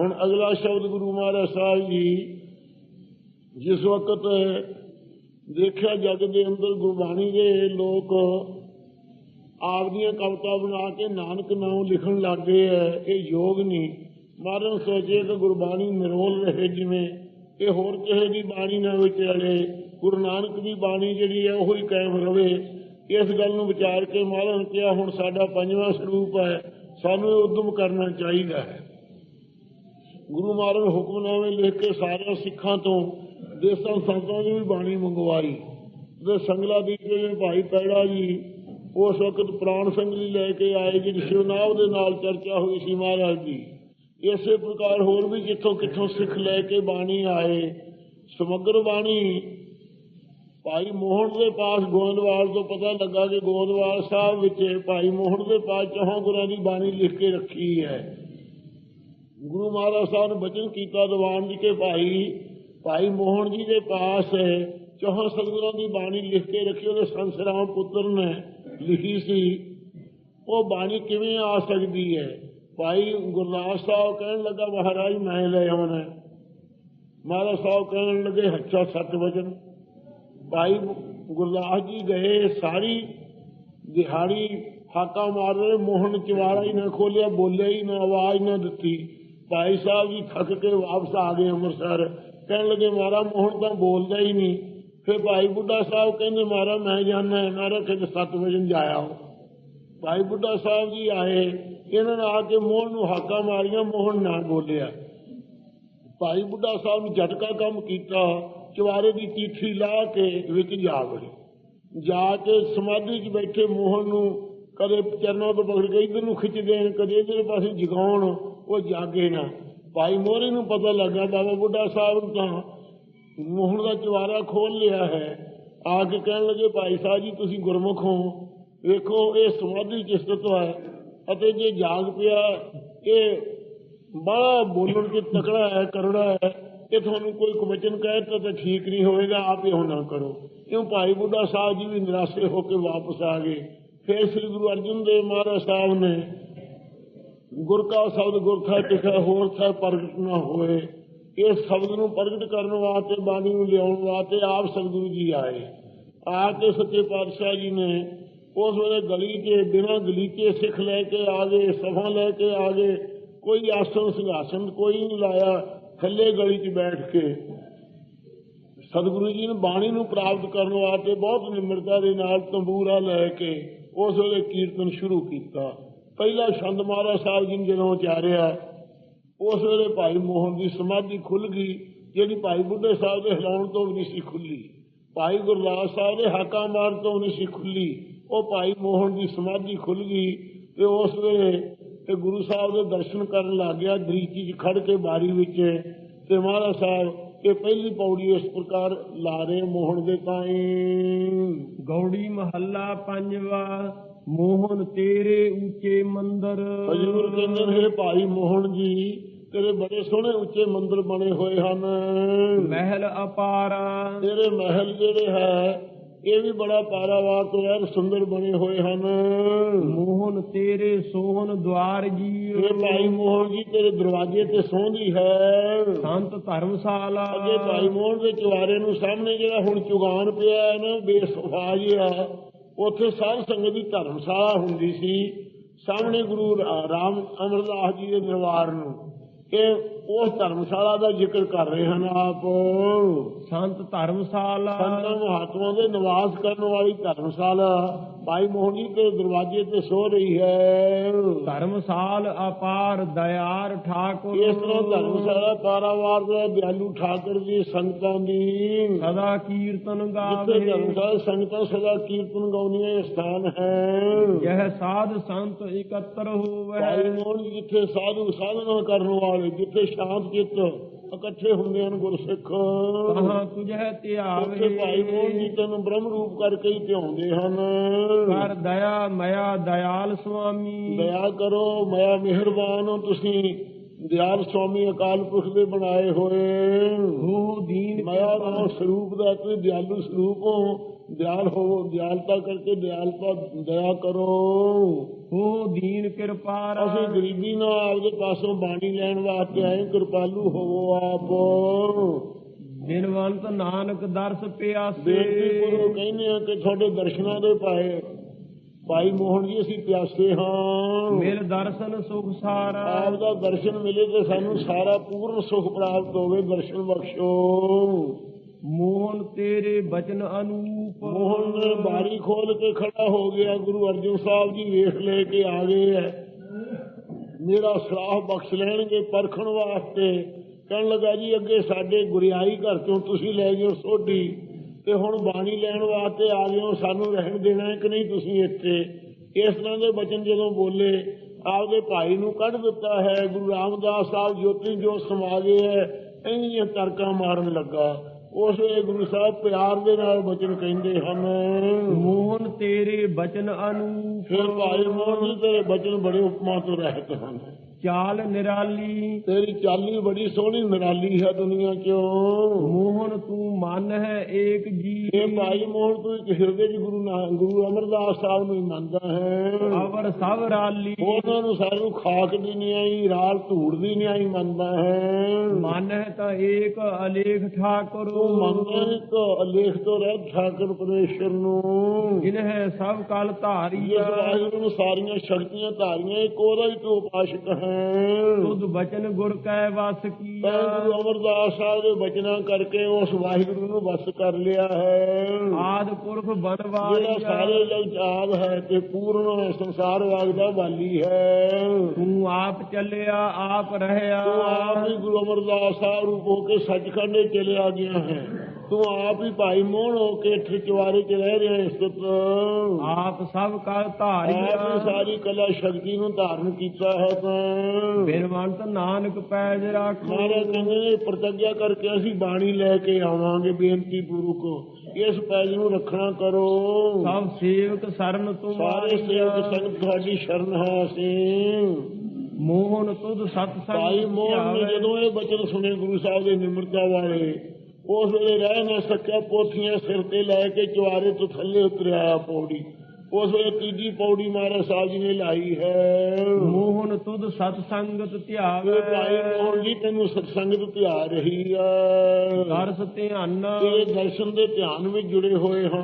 ਹੁਣ ਅਗਲਾ ਸ਼ਬਦ ਗੁਰੂ ਮਹਾਰਾਜ ਸਾਹਿਬ ਜੀ ਜਿਸ ਵਕਤ ਦੇਖਿਆ ਜਗ ਦੇ ਅੰਦਰ ਗੁਰਬਾਣੀ ਦੇ ਲੋਕ ਆਪਦੀਆਂ ਕਵਿਤਾ ਬਣਾ ਕੇ ਨਾਨਕ ਨਾਮ ਲਿਖਣ ਲੱਗੇ ਐ, ਇਹ ਯੋਗ ਨਹੀਂ। ਮਾਰਨ ਸੋਚੇ ਕਿ ਗੁਰਬਾਣੀ ਨਿਰੋਲ ਰਹੇ ਜਿਵੇਂ ਇਹ ਹੋਰ ਕਿਸੇ ਦੀ ਬਾਣੀ ਨਾ ਵਿਚਾਰੇ। ਗੁਰੂ ਨਾਨਕ ਦੀ ਬਾਣੀ ਜਿਹੜੀ ਹੈ ਉਹ ਹੀ ਕਾਇਮ ਰਵੇ। ਇਸ ਗੱਲ ਨੂੰ ਵਿਚਾਰ ਕੇ ਮਾਰਨ ਕਿਹਾ, ਹੁਣ ਸਾਡਾ ਪੰਜਵਾਂ ਸਰੂਪ ਹੈ ਸਾਨੂੰ ਇਹ ਉਦਮ ਕਰਨਾ ਚਾਹੀਦਾ ਹੈ। ਗੁਰੂ ਮਹਾਰਾਜ ਨੇ ਹੁਕਮਨਾਮੇ ਲਿਖ ਕੇ ਸਾਰਿਆਂ ਸਿੱਖਾਂ ਤੋਂ, ਦੇਸਾਂ ਸੰਤਾਂ ਦੀ ਵੀ ਬਾਣੀ ਮੰਗਵਾਈ। ਤੇ ਸੰਗਲਾ ਦੀ ਜਿਹੜੇ ਭਾਈ ਪੈੜਾ ਜੀ, ਉਸ ਵਕਤ ਪ੍ਰਾਣ ਸੰਗਲੀ ਲੈ ਕੇ ਆਏ ਜੀ ਸ਼ਿਵਨਾਵ ਦੇ ਨਾਲ ਚਰਚਾ ਹੋਈ ਸੀ ਮਹਾਰਾਜ ਦੀ। ਇਸੇ ਪ੍ਰਕਾਰ ਹੋਰ ਵੀ ਜਿੱਥੋਂ ਕਿੱਥੋਂ ਸਿੱਖ ਲੈ ਕੇ ਬਾਣੀ ਆਏ, ਸਮਗਰ ਬਾਣੀ। ਭਾਈ ਮੋਹਨ ਦੇ ਪਾਸ ਗੋਇੰਦਵਾਲ ਤੋਂ ਪਤਾ ਲੱਗਾ ਕਿ ਗੋਇੰਦਵਾਲ ਸਾਹਿਬ ਵਿੱਚ ਭਾਈ ਮੋਹਨ ਦੇ ਪਾਸ ਚੌਹਾਂ ਗੁਰਾਂ ਦੀ ਬਾਣੀ ਲਿਖ ਕੇ ਰੱਖੀ ਹੈ। ਗੁਰੂ ਮਹਾਰਾਜ ਸਾਹਿਬ ਨੇ ਬਚਨ ਕੀਤਾ, ਦੀਵਾਨ ਜੀ ਕੇ ਭਾਈ ਭਾਈ ਮੋਹਨ ਜੀ ਦੇ ਪਾਸ ਚੌਹਾਂ ਸਤਿਗੁਰਾਂ ਦੀ ਬਾਣੀ ਲਿਖ ਕੇ ਰੱਖੀ, ਉਹਦੇ ਸੰਤ ਰਾਮ ਪੁੱਤਰ ਨੇ ਲਿਖੀ ਸੀ। ਉਹ ਬਾਣੀ ਕਿਵੇਂ ਆ ਸਕਦੀ ਹੈ? ਭਾਈ ਗੁਰਦਾਸ ਸਾਹਿਬ ਕਹਿਣ ਲੱਗਾ, ਮਹਾਰਾਜ, ਮੈਂ ਲੈ ਆਉਣਾ ਮਹਾਰਾਜ ਸਾਹਿਬ ਕਹਿਣ ਲੱਗੇ ਹੱਛਾ ਸੱਤ ਵਜਨ ਭਾਈ ਗੁਰਦਾਸ ਜੀ ਗਏ, ਸਾਰੀ ਦਿਹਾੜੀ ਹਾਕਾ ਮਾਰ ਰਹੇ, ਮੋਹਨ ਚਵਾੜਾ ਹੀ ਨਾ ਖੋਲਿਆ, ਬੋਲਿਆ ਹੀ ਨਾ, ਆਵਾਜ਼ ਨਾ ਦਿੱਤੀ। ਭਾਈ ਸਾਹਿਬ ਜੀ ਥੱਕ ਕੇ ਵਾਪਸ ਆ ਗਏ ਅੰਮ੍ਰਿਤਸਰ। ਕਹਿਣ ਲੱਗੇ ਮਾਰਾ ਮੋਹਨ ਤਾਂ ਬੋਲਦਾ ਹੀ ਨਹੀਂ। ਫਿਰ ਭਾਈ ਬੁੱਢਾ ਸਾਹਿਬ ਕਹਿੰਦੇ ਮਾਰਾ ਮੈਂ ਜਾਣਾ ਮਾਰਾ ਕਿ 7 ਵਜੇ ਜਾਇਆ ਭਾਈ ਬੁੱਢਾ ਸਾਹਿਬ ਜੀ ਆਏ, ਇਹਨਾਂ ਨੇ ਆ ਕੇ ਮੋਹਨ ਨੂੰ ਹਾਕਾਂ ਮਾਰੀਆਂ, ਮੋਹਨ ਨਾ ਬੋਲਿਆ। ਭਾਈ ਬੁੱਢਾ ਸਾਹਿਬ ਨੇ ਝਟਕਾ ਕੰਮ ਕੀਤਾ ਚਵਾਰੇ ਦੀ ਚੀਠੀ ਲਾ ਕੇ ਵਿੱਚ ਜਾ ਵੜੀ। ਜਾ ਕੇ ਸਮਾਧੀ 'ਚ ਬੈਠੇ ਮੋਹਨ ਨੂੰ ਕਦੇ ਚਰਨਾਂ ਤੋਂ ਪਕੜ ਕੇ ਇਧਰ ਨੂੰ ਖਿੱਚ ਦੇਣ ਕਦੇ ਇਧਰ ਪਾਸੇ ਜਗਾਉਣ ਉਹ ਜਾਗੇ ਨਾ। ਭਾਈ ਮੋਹਰੇ ਨੂੰ ਪਤਾ ਲੱਗਾ, ਬਾਬਾ ਬੁੱਢਾ ਸਾਹਿਬ ਤਾਂ ਮੋਹਨ ਦਾ ਚਵਾਰਾ ਖੋਲ ਲਿਆ ਹੈ। ਆ ਕੇ ਕਹਿਣ ਲੱਗੇ, ਭਾਈ ਸਾਹਿਬ ਜੀ, ਤੁਸੀਂ ਗੁਰਮੁਖ ਹੋ। ਵੇਖੋ, ਇਹ ਸਮਾਧੀ ਚ ਸਥਿਤ ਹੈ ਅਤੇ ਜੇ ਜਾਗ ਪਿਆ, ਇਹ ਬੜਾ ਬੋਲਣ ਚ ਤਕੜਾ ਹੈ, ਕਰੜਾ ਹੈ ਇਹ ਤੁਹਾਨੂੰ ਕੋਈ ਕਵਚਨ ਕਹੇ ਤਾਂ ਠੀਕ ਨਹੀਂ ਹੋਵੇਗਾ, ਆਪ ਇਹ ਨਾ ਕਰੋ। ਕਿਉਂ? ਭਾਈ ਬੁੱਢਾ ਸਾਹਿਬ ਜੀ ਵੀ ਨਿਰਾਸ਼ੇ ਹੋ ਕੇ ਵਾਪਸ ਆ ਗਏ। ਫਿਰ ਸ੍ਰੀ ਗੁਰੂ ਅਰਜਨ ਦੇਵ ਮਹਾਰਾਜ ਸਾਹਿਬ ਨੇ ਗੁਰ ਕਾ ਸ਼ਬਦ ਗੁਰਥਾ ਟਿਕਾ ਹੋਰ ਥਾ ਪ੍ਰਗਟ ਨਾ ਹੋਏ। ਇਸ ਸ਼ਬਦ ਨੂੰ ਪ੍ਰਗਟ ਕਰਨ ਵਾਸਤੇ, ਬਾਣੀ ਨੂੰ ਲਿਆਉਣ ਵਾਸਤੇ ਆਪ ਸਤਿਗੁਰੂ ਜੀ ਆਏ। ਆ ਕੇ ਸੱਚੇ ਪਾਤਸ਼ਾਹ ਜੀ ਨੇ ਉਸ ਵੇਲੇ ਗਲੀ 'ਚ ਬਿਨਾਂ ਗਲੀਚੇ ਸਿੱਖ ਲੈ ਕੇ ਆ ਗਏ ਸਫ਼ਾ ਲੈ ਕੇ ਆ ਗਏ। ਕੋਈ ਆਸਣ ਸਿੰਘਾਸਨ ਕੋਈ ਨਹੀਂ ਲਾਇਆ, ਥੱਲੇ ਗਲੀ 'ਚ ਬੈਠ ਕੇ। ਸਤਿਗੁਰੂ ਜੀ ਨੇ ਬਾਣੀ ਨੂੰ ਪ੍ਰਾਪਤ ਕਰਨ ਵਾਸਤੇ ਬਹੁਤ ਨਿਮਰਤਾ ਦੇ ਨਾਲ ਤੰਬੂਰਾ ਲੈ ਕੇ ਉਸ ਵੇਲੇ ਕੀਰਤਨ ਸ਼ੁਰੂ ਕੀਤਾ। ਪਹਿਲਾ ਛੰਦ ਮਹਾਰਾਜ ਸਾਹਿਬ ਜੀ ਜਦੋਂ ਉਚਾਰਿਆ, ਉਸ ਵੇਲੇ ਭਾਈ ਮੋਹਨ ਦੀ ਸਮਾਧੀ ਖੁੱਲ ਗਈ, ਜਿਹੜੀ ਭਾਈ ਬੁੱਢੇ ਸਾਹਿਬ ਦੇ ਹਿਲਾਉਣ ਤੋਂ ਵੀ ਨਹੀਂ ਸੀ ਖੁੱਲੀ ਭਾਈ ਗੁਰਦਾਸ ਸਾਹਿਬ ਦੇ ਹਾਕਾ ਮਾਰਨ ਤੋਂ ਨਹੀਂ ਸੀ ਖੁੱਲੀ ਉਹ ਭਾਈ ਮੋਹਨ ਦੀ ਸਮਾਧੀ ਖੁੱਲ ਗਈ ਤੇ ਉਸ ਵੇਲੇ ਤੇ ਗੁਰੂ ਸਾਹਿਬ ਦੇ ਦਰਸ਼ਨ ਕਰਨ ਲੱਗ ਗਿਆ ਦਰੀਚੀ 'ਚ ਖੜ ਕੇ ਬਾਰੀ ਵਿੱਚ ਤੇ ਮਹਾਰਾਜ ਸਾਹਿਬ ਇਹ ਪਹਿਲੀ ਪੌੜੀ ਇਸ ਪ੍ਰਕਾਰ ਲਾ ਰਹੇ ਮੋਹਨ ਦੇ ਤਾਈ। ਗੌੜੀ ਮਹੱਲਾ ਪੰਜਵਾ ਮੋਹਨ ਤੇਰੇ ਉੱਚੇ ਮੰਦਰ। ਹਜ਼ੂਰ ਕਹਿੰਦੇ ਨੇ "ਹੇ ਭਾਈ ਮੋਹਨ ਜੀ ਤੇਰੇ ਬੜੇ ਸੋਹਣੇ ਉੱਚੇ ਮੰਦਰ ਬਣੇ ਹੋਏ ਹਨ। ਮਹਿਲ ਅਪਾਰਾ। ਤੇਰੇ ਮਹਿਲ ਜਿਹੜੇ ਹੈ ਇਹ ਵੀ ਬੜਾ ਪਾਰਾਵਾਰ ਤੋਂ ਐਨ ਸੁੰਦਰ ਬਣੇ ਹੋਏ ਹਨ। ਮੋਹਨ ਤੇਰੇ ਸੋਹਣ ਦਵਾਰ ਜੀ ਇਹ ਭਾਈ ਮੋਹਨ ਜੀ ਤੇਰੇ ਦਰਵਾਜ਼ੇ ਤੇ ਸੌਂਦੀ ਹੈ। ਸੰਤ ਧਰਮਸ਼ਾਲਾ। ਅੱਗੇ ਭਾਈ ਮੋਹਨ ਦੇ ਚੁਆਰੇ ਨੂੰ ਸਾਹਮਣੇ ਜਿਹੜਾ ਹੁਣ ਚੁਗਾਨ ਪਿਆ ਹੈ ਨਾ ਬੇਸਫਾ ਜਿਹਾ ਉੱਥੇ ਸਾਧ ਸੰਗਤ ਦੀ ਧਰਮਸ਼ਾਲਾ ਹੁੰਦੀ ਸੀ। ਸਾਹਮਣੇ ਗੁਰੂ ਰਾਮ ਅਮਰਦਾਸ ਜੀ ਦੇ ਦਰਬਾਰ ਨੂੰ। ਇਹ ਉਸ ਧਰਮਸ਼ਾਲਾ ਦਾ ਜ਼ਿਕਰ ਕਰ ਰਹੇ ਹਨ ਆਪ। ਸੰਤ ਧਰਮਸ਼ਾਲਾ। ਸੰਤਾਂ ਮਹਾਤਮਾ ਦੇ ਨਿਵਾਸ ਕਰਨ ਵਾਲੀ ਧਰਮਸ਼ਾਲਾ ਭਾਈ ਮੋਹਨ ਦੇ ਦਰਵਾਜ਼ੇ ਤੇ ਸੋ ਰਹੀ ਹੈ। ਧਰਮਸਾਲ ਅਪਾਰ ਦਇਆਰ ਠਾਕੁਰ। ਇਸ ਤਰ੍ਹਾਂ ਧਰਮਸ਼ਾਲਾ ਪਾਰਾਵਾਰ ਦਾ ਦਿਆਲੂ ਠਾਕਰ ਦੀ ਸੰਗਤਾਂ ਦੀ। ਸਦਾ ਕੀਰਤਨ ਜਿੱਥੇ ਗਾਵੇ ਧਰਮਸ਼ਾਲਾ ਸੰਗਤਾਂ ਸਦਾ ਕੀਰਤਨ ਗਾਉਂਦੀਆਂ ਇਹ ਸਥਾਨ ਹੈ। ਯਹ ਸਾਧ ਸੰਤ ਇਕੱਤਰ ਹੋਵੇ। ਮੋਹਨ ਜੀ ਜਿੱਥੇ ਸਾਧੂ ਸਾਧਨਾ ਕਰਨ ਵਾਲੇ ਜਿੱਥੇ ਸ਼ਾਂਤ ਚਿੱਤ ਇਕੱਠੇ ਹੁੰਦੇ ਹਨ ਗੁਰਸਿੱਖ। ਕਹਾਂ ਤੁਝੇ ਉੱਥੇ ਭਾਈ ਮੋਹਨ ਜੀ ਧਿਆਵੇ ਤੈਨੂੰ ਬ੍ਰਹਮ ਰੂਪ ਕਰਕੇ ਹੀ ਧਿਆਉਂਦੇ ਹਨ। ਕਰ ਦਇਆ ਮਇਆ ਦਇਆਲ ਸੁਆਮੀ। ਦਇਆ ਕਰੋ ਮੈਂ ਮਿਹਰਬਾਨ ਹਾਂ ਤੁਸੀਂ। ਦਿਆਲ ਸੁਆਮੀ ਅਕਾਲ ਪੁਰਖ ਦੇ ਬਣਾਏ ਹੋਏ। ਹੋ ਦੀਨ ਮਾਇਆ ਨਾਮ ਸਰੂਪ ਦਾ ਤੁਸੀਂ ਦਿਆਲੂ ਸਰੂਪ ਹੋ। ਦਿਆਲ ਹੋ ਦਿਆਲਤਾ ਕਰਕੇ ਦਿਆਲਤਾ ਦਇਆ ਕਰੋ। ਹੋ ਦੀਨ ਕਿਰਪਾਰਾ ਅਸੀਂ ਗਰੀਬੀ ਨਾਲ ਆਪਦੇ ਪਾਸੋਂ ਬਾਣੀ ਲੈਣ ਵਾਸਤੇ ਆਏ ਕਿਰਪਾਲੂ ਹੋਵੋ ਆਪ। ਬਿਨਵੰਤ ਨਾਨਕ ਦਰਸ ਪਿਆਸੇ। ਕਰੋ ਕਹਿੰਦੇ ਆ ਕਿ ਤੁਹਾਡੇ ਦਰਸ਼ਨਾਂ ਦੇ ਪਾਏ ਭਾਈ ਮੋਹਨ ਜੀ ਅਸੀਂ ਪਿਆਸੇ ਹਾਂ। ਮਿਲ ਦਰਸ਼ਨ ਸੁਖ ਸਾਰਾ। ਆਪ ਦਾ ਦਰਸ਼ਨ ਮਿਲੇ ਤੇ ਸਾਨੂੰ ਸਾਰਾ ਪੂਰਨ ਸੁਖ ਪ੍ਰਾਪਤ ਹੋਵੇ ਦਰਸ਼ਨ ਬਖਸ਼ੋ। ਮੋਹਨ ਤੇਰੇ ਬਚਨ ਅਨੂਪ। ਮੋਹਨ ਬਾਰੀ ਖੋਲ ਕੇ ਖੜਾ ਹੋ ਗਿਆ, ਗੁਰੂ ਅਰਜਨ ਸਾਹਿਬ ਜੀ ਵੇਖ ਲੈ ਕੇ ਆ ਗਏ ਐ। ਮੇਰਾ ਸਲਾਹ ਬਖਸ਼ ਲੈਣਗੇ ਪਰਖਣ ਵਾਸਤੇ। ਕਹਿਣ ਲੱਗਾ ਜੀ, ਅੱਗੇ ਸਾਡੇ ਗੁਰਿਆਈ ਘਰ ਚੋਂ ਤੁਸੀਂ ਲੈ ਗਏ ਸੋਢੀ ਤੇ ਹੁਣ ਬਾਣੀ ਲੈਣ ਵਾਸਤੇ ਆ ਗਏ ਹੋ ਸਾਨੂੰ ਰਹਿਣ ਦੇਣਾ ਕਿ ਨਹੀਂ ਤੁਸੀਂ ਇੱਥੇ? ਇਸ ਤਰ੍ਹਾਂ ਦੇ ਬਚਨ ਜਦੋਂ ਬੋਲੇ, ਆਪਦੇ ਭਾਈ ਨੂੰ ਕੱਢ ਦਿੱਤਾ ਹੈ, ਗੁਰੂ ਰਾਮਦਾਸ ਸਾਹਿਬ ਜੋਤੀ ਜੋ ਸਮਾ ਗਏ ਹੈ ਇੰਨੀਆਂ ਤਰਕਾਂ ਮਾਰਨ ਲੱਗਾ। ਉਸ ਗੁਰੂ ਸਾਹਿਬ ਪਿਆਰ ਦੇ ਨਾਲ ਬਚਨ ਕਹਿੰਦੇ ਹਨ। ਮੋਹਨ ਤੇਰੇ ਬਚਨ ਅਨੂਪ। ਫਿਰ ਭਾਈ ਮੋਹਨ ਜੀ ਤੇਰੇ ਬਚਨ ਬੜੇ ਉਪਮਾ ਤੋਂ ਰਹਿਤ ਹਨ। ਚਾਲ ਨਿਰਾਲੀ। ਤੇਰੀ ਚਾਲੀ ਬੜੀ ਸੋਹਣੀ ਨਿਰਾਲੀ ਹੈ ਦੁਨੀਆ ਚੋਂ ਮੋਹਨ ਤੂੰ ਮਨ ਹੈ ਏਕ ਜੀ। ਇਹ ਭਾਈ ਮੋਹਨ ਤੂੰ ਇੱਕ ਹਿਰਦੇ 'ਚ ਗੁਰੂ ਨਾਨਕ ਗੁਰੂ ਅਮਰਦਾਸ ਸਾਹਿਬ ਨੂੰ ਹੀ ਮੰਨਦਾ ਹੈ। ਅਵਰ ਸਭ ਰਾਲੀ। ਉਹਨਾਂ ਨੂੰ ਸਾਰਿਆਂ ਖਾਕ ਦੀ ਨਹੀਂ ਆਈ ਰਾਲ ਧੂੜ ਦੀ ਨਹੀਂ ਆਈ ਮੰਨਦਾ ਹੈ। ਮਨ ਹੈ ਤਾਂ ਏਕ ਅਲੇਖ ਠਾਕੁਰ। ਤੂੰ ਮੰਨਦਾ ਇੱਕ ਅਲੇਖ ਤੋਂ ਰਹਿ ਠਾਕਰ ਪਰਮੇਸ਼ਰ ਨੂੰ। ਜਿਨ ਹੈ ਸਭ ਕਲ ਜਿਸ ਧਾਰੀਆ ਵਾਹਿਗੁਰੂ ਨੂੰ ਸਾਰੀਆਂ ਸ਼ਕਤੀਆਂ ਧਾਰੀਆਂ ਇੱਕ ਉਹਦਾ ਹੀ ਤੂੰ ਉਪਾਸ਼ਕ ਹੈ। ਤੁਧ ਬਚਨ ਗੁਰ ਕੈ ਵਸ ਕੀਆ। ਗੁਰੂ ਅਮਰਦਾਸ ਸਾਹਿਬ ਦੇ ਬਚਨਾਂ ਕਰਕੇ ਉਸ ਵਾਹਿਗੁਰੂ ਨੂੰ ਵਸ ਕਰ ਲਿਆ ਹੈ। ਆਦ ਪੁਰਖ ਜਿਹੜਾ ਬਨਵਾਰੀਆ ਸਾਰੇ ਜਗ ਚਾਦ ਹੈ ਤੇ ਪੂਰਨ ਸੰਸਾਰ ਵਾਗ ਦਾ ਵਾਲੀ ਹੈ। ਤੂੰ ਆਪ ਚੱਲਿਆ ਆਪ ਰਹਿਆ। ਤੂੰ ਆਪ ਹੀ ਗੁਰੂ ਅਮਰਦਾਸ ਸਾਹਿਬ ਰੂਪ ਹੋ ਕੇ ਸੱਚਖੰਡੇ ਚਲਿਆ ਗਿਆ ਹੈ। ਤੂੰ ਆਪ ਹੀ ਭਾਈ ਮੋਹਣ ਹੋ ਕੇ ਇੱਥੇ ਚਵਾਰੇ 'ਚ ਰਹਿ ਰਿਹਾ ਇਸ ਸਤ ਆਪ ਸਭ ਕਲ ਆਪ ਹੀ ਧਾਰੀਆ ਸਾਰੀ ਕਲਾ ਸ਼ਕਤੀ ਨੂੰ ਧਾਰਨ ਕੀਤਾ ਹੈ ਤਾਂ। ਬਿਨਵੰਤ ਨਾਨਕ ਪੈਜ ਰੱਖ। ਮਹਾਰਾਜ ਕਹਿੰਦੇ ਪ੍ਰਤੱਗਿਆ ਕਰਕੇ ਅਸੀਂ ਬਾਣੀ ਲੈ ਕੇ ਆਵਾਂਗੇ ਬੇਨਤੀ ਪੂਰਵਕ। ਇਸ ਪੈਜ ਨੂੰ ਰੱਖਣਾ ਕਰੋ। ਸਭ ਸੇਵਕ ਸਰਨ ਸਾਰੇ ਸੇਵਕ ਸੰਗਤ ਤੁਹਾਡੀ ਸ਼ਰਨ ਹੈ ਅਸੀਂ। ਮੋਹਨ ਤੁਧ ਸਤ ਭਾਈ ਸੰਗ ਮੋਹਨ ਨੇ ਜਦੋਂ ਇਹ ਬਚਨ ਸੁਣੇ ਗੁਰੂ ਸਾਹਿਬ ਦੇ ਨਿਮਰਤਾ ਵਾਲੇ ਉਸ ਵੇਲੇ ਰਹਿ ਨਾ ਸਕਿਆ, ਪੋਥੀਆਂ ਸਿਰ ਤੇ ਲੈ ਕੇ ਚੁਆਰੇ ਤੋਂ ਥੱਲੇ ਉਤਰਿਆ ਪੌੜੀ ਉਸ ਵੇਲੇ ਤੀਜੀ ਪੌੜੀ ਮਹਾਰਾਜ ਸਾਹਿਬ ਜੀ ਨੇ ਲਾਈ ਹੈ। ਮੋਹਨ ਤੁਧ ਸਤ ਸੰਗਤ ਧਿਆਵੇ। ਭਾਈ ਮੋਹਨ ਜੀ ਤੈਨੂੰ ਸਤਸੰਗਤ ਧਿਆ ਰਹੀ ਆ ਦਰਸ ਧਿਆਨ। ਤੇਰੇ ਦਰਸ਼ਨ ਦੇ ਧਿਆਨ ਵਿੱਚ ਜੁੜੇ ਹੋਏ ਹਾਂ।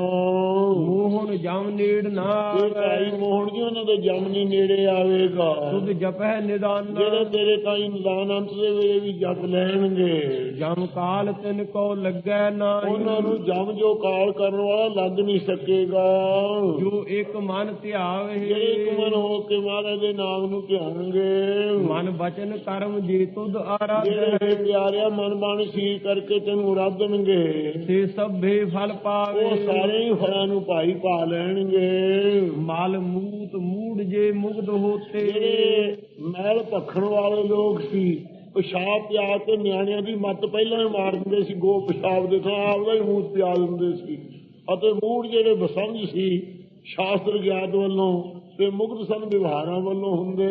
ਮੋਹਨ ਜਮ ਨੇੜ ਨਾ ਭਾਈ ਮੋਹਨ ਜੀ ਉਹਨਾਂ ਦੇ ਜਮ ਨਹੀਂ ਨੇੜੇ ਆਵੇਗਾ। ਤੁਧ ਜਪੈ ਨਿਦਾਨ। ਜਿਹੜੇ ਤੇਰੇ ਤਾਈ ਨਿਦਾਨ ਅੰਤ ਦੇ ਵੇਲੇ ਵੀ ਜਪ ਲੈਣਗੇ। ਜਮ ਕਾਲ ਤਿਨ ਕੋ ਲੱਗੈ ਨਾਹੀ। ਉਹਨਾਂ ਨੂੰ ਜਮ ਜੋ ਕਾਲ ਕਰਨ ਵਾਲਾ ਲੱਗ ਨਹੀਂ ਸਕੇਗਾ। ਜੋ ਇੱਕ ਮਨ ਧਿਆਵੇ। ਜਿਹੜੇ ਕੁਮਨ ਹੋ ਕੇ ਮਹਾਰਾਜ ਦੇ ਨਾਮ ਨੂੰ ਧਿਆਨਗੇ। ਮਨ ਬਚਨ ਕਰਮ ਜੇ ਤੁਧ ਆਰਾਧੈ ਜਿਹੜੇ ਪਿਆਰਿਆ ਮਨ ਬਾਣੀ ਸੀ ਕਰਕੇ ਤੈਨੂੰ ਆਰਾਧਣਗੇ ਸੇ ਸਭੇ ਫਲ ਉਹ ਪਾਵੇ ਸਾਰੇ ਹੀ ਫਲਾਂ ਨੂੰ ਭਾਈ ਪਾ ਲੈਣਗੇ। ਮਲ ਮੂਤ ਮੂੜ ਜੇ ਮੁਗਧ ਹੋਤੇ। ਜਿਹੜੇ ਮਹਿਲ ਭਖਣ ਵਾਲੇ ਲੋਕ ਸੀ ਪਿਸ਼ਾਬ ਪਿਆ ਕੇ ਨਿਆਣਿਆਂ ਦੀ ਮੱਤ ਪਹਿਲਾਂ ਹੀ ਮਾਰ ਦਿੰਦੇ ਸੀ। ਗੋ ਪਿਸ਼ਾਬ ਦੇ ਥਾਂ ਆਪਦਾ ਹੀ ਮੂਤ ਪਿਆ ਦਿੰਦੇ ਸੀ। ਅਤੇ ਮੂੜ ਜਿਹੜੇ ਬਸੰਝ ਸੀ ਸ਼ਾਸਤਰ ਗਿਆਤ ਵੱਲੋਂ ਤੇ ਮੁਕਤ ਸਨ ਵਿਵਹਾਰਾਂ ਵੱਲੋਂ ਹੁੰਦੇ।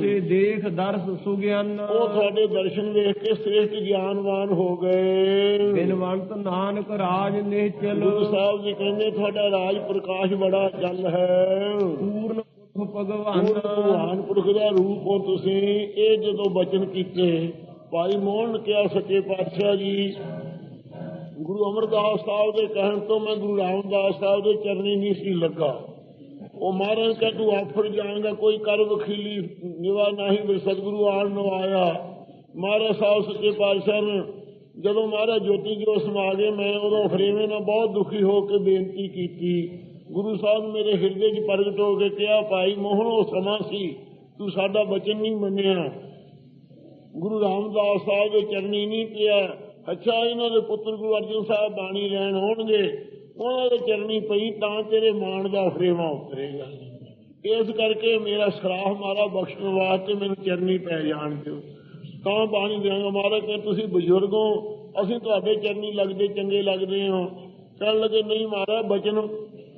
ਸੇ ਦੇਖ ਦਰਸ ਸੁਗਿਆਨ। ਉਹ ਤੁਹਾਡੇ ਦਰਸ਼ਨ ਵੇਖ ਕੇ ਸ੍ਰੇਸ਼ਟ ਗਿਆਨਵਾਨ ਹੋ ਗਏ। ਬਿਨਵੰਤ ਨਾਨਕ ਰਾਜ ਨਿਹਚਲ ਗੁਰੂ ਸਾਹਿਬ ਜੀ ਕਹਿੰਦੇ ਤੁਹਾਡਾ ਰਾਜ ਪ੍ਰਕਾਸ਼ ਬੜਾ ਚੱਲ ਹੈ। ਪੂਰਨ ਪੁਰਖ ਭਗਵਾਨ। ਭਗਵਾਨ ਪੁਰਖ ਦਾ ਰੂਪ ਹੋ ਤੁਸੀਂ। ਇਹ ਜਦੋਂ ਬਚਨ ਕੀਤੇ ਭਾਈ ਮੋਹਨ ਕਿਹਾ ਸੱਚੇ ਪਾਤਸ਼ਾਹ ਜੀ ਗੁਰੂ ਅਮਰਦਾਸ ਸਾਹਿਬ ਦੇ ਕਹਿਣ ਤੋਂ ਮੈਂ ਗੁਰੂ ਰਾਮਦਾਸ ਸਾਹਿਬ ਦੇ ਚਰਨੀ ਨਹੀਂ ਸੀ ਲੱਗਾ। ਉਹ ਮਹਾਰਾਜ ਕਹ ਤੂੰ ਆਫਰ ਜਾਏਗਾ, ਕੋਈ ਕਰ ਵਖੀਲੀ, ਨਿਵਾ ਨਹੀਂ ਵੀ ਸਤਿਗੁਰੂ ਆਣ ਨੂੰ ਮਹਾਰਾਜ ਸਾਹਿਬ ਸੱਚੇ ਪਾਤਸ਼ਾਹ ਨੇ ਜਦੋਂ ਮਹਾਰਾਜ ਜੋਤੀ ਜੋ ਸਮਾ ਗਏ, ਮੈਂ ਉਦੋਂ ਫਰੇਵੇਂ ਨਾਲ ਬਹੁਤ ਦੁਖੀ ਹੋ ਕੇ ਬੇਨਤੀ ਕੀਤੀ। ਗੁਰੂ ਸਾਹਿਬ ਮੇਰੇ ਹਿਰਦੇ 'ਚ ਪ੍ਰਗਟ ਹੋ ਕੇ ਕਿਹਾ, ਭਾਈ ਮੋਹਨ, ਉਹ ਸਮਾਂ ਸੀ, ਤੂੰ ਸਾਡਾ ਬਚਨ ਨਹੀਂ ਮੰਨਿਆ। ਗੁਰੂ ਰਾਮਦਾਸ ਸਾਹਿਬ ਦੇ ਚਰਨੀ ਨਹੀਂ ਪਿਆ। ਅੱਛਾ, ਇਹਨਾਂ ਦੇ ਪੁੱਤਰ ਗੁਰੂ ਅਰਜਨ ਸਾਹਿਬ ਬਾਣੀ ਲੈਣ ਹੋਣਗੇ ਉਹਨਾਂ ਦੇ ਚਰਨੀ ਪਈ ਤਾਂ ਤੇਰੇ ਮਾਣ ਦਾ ਫਰੇਵਾ ਉਤਰੇਗਾ। ਇਸ ਕਰਕੇ ਮੇਰਾ ਸਰਾਹ ਮਾਰਾ, ਬਖਸ਼ਣ ਵਾਸਤੇ ਮੈਨੂੰ ਚਰਨੀ ਪੈ ਜਾਣ ਦਿਓ। ਤਾਂ ਬਾਣੀ ਦੇਵਾਂਗਾ ਮਹਾਰਾਜ ਕਿ ਤੁਸੀਂ ਬਜ਼ੁਰਗ ਹੋ, ਅਸੀਂ ਤੁਹਾਡੇ ਚਰਨੀ ਲੱਗਦੇ, ਚੰਗੇ ਲੱਗਦੇ ਹਾਂ। ਕਹਿਣ ਲੱਗੇ, ਨਹੀਂ ਮਹਾਰਾਜ, ਬਚਨ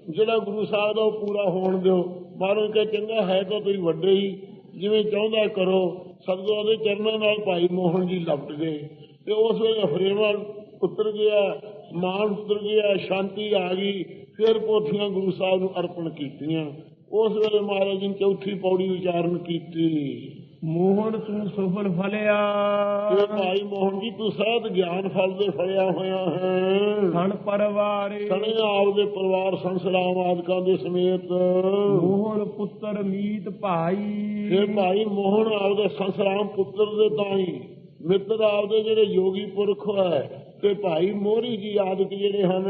ਜਿਹੜਾ ਗੁਰੂ ਸਾਹਿਬ ਦਾ ਉਹ ਪੂਰਾ ਹੋਣ ਦਿਓ। ਮਹਾਰਾਜ ਕਹੇ ਚੰਗਾ ਹੈ ਤਾਂ ਤੁਸੀਂ ਵੱਡੇ ਹੀ, ਜਿਵੇਂ ਚਾਹੁੰਦਾ ਕਰੋ। ਸਤਿਗੁਰਾਂ ਦੇ ਚਰਨਾਂ ਨਾਲ ਭਾਈ ਮੋਹਨ ਜੀ ਲਪਟ ਗਏ ਤੇ ਉਸ ਵੇਲੇ ਫਰੇਵਾ ਉਤਰ ਗਿਆ ਮਾਨ ਉਤਰ ਗਿਆ ਸ਼ਾਂਤੀ ਆ ਗਈ ਫਿਰ ਪੋਥੀਆਂ ਗੁਰੂ ਸਾਹਿਬ ਨੂੰ ਅਰਪਣ ਕੀਤੀਆਂ। ਉਸ ਵੇਲੇ ਮਹਾਰਾਜ ਜੀ ਨੇ ਚੌਥੀ ਪੌੜੀ ਉਚਾਰਨ ਕੀਤੀ। ਮੋਹਨ ਤੂੰ ਸੁਫਲ ਫਲਿਆ। ਤੇ ਭਾਈ ਮੋਹਨ ਜੀ ਤੂੰ ਸਹਿਤ ਗਿਆਨ ਫਲ ਦੇ ਫੜਿਆ ਹੋਇਆ ਹੈ। ਖਣ ਪਰਵਾਰੇ। ਸਣੇ ਆਪਦੇ ਪਰਿਵਾਰ ਸੰਸਰਾਮ ਆਦਿਕਾਂ ਦੇ ਸਮੇਤ। ਮੋਹਨ ਪੁੱਤਰ ਮੀਤ ਭਾਈ। ਫਿਰ ਭਾਈ ਮੋਹਨ ਆਪਦੇ ਸੰਸਰਾਮ ਪੁੱਤਰ ਦੇ ਤਾਈ। ਮਿੱਤਰ ਆਪਦੇ ਜਿਹੜੇ ਯੋਗੀ ਪੁਰਖ ਹੈ ਤੇ ਭਾਈ ਮੋਹਰੀ ਜੀ ਆਦਿਕ ਜਿਹੜੇ ਹਨ।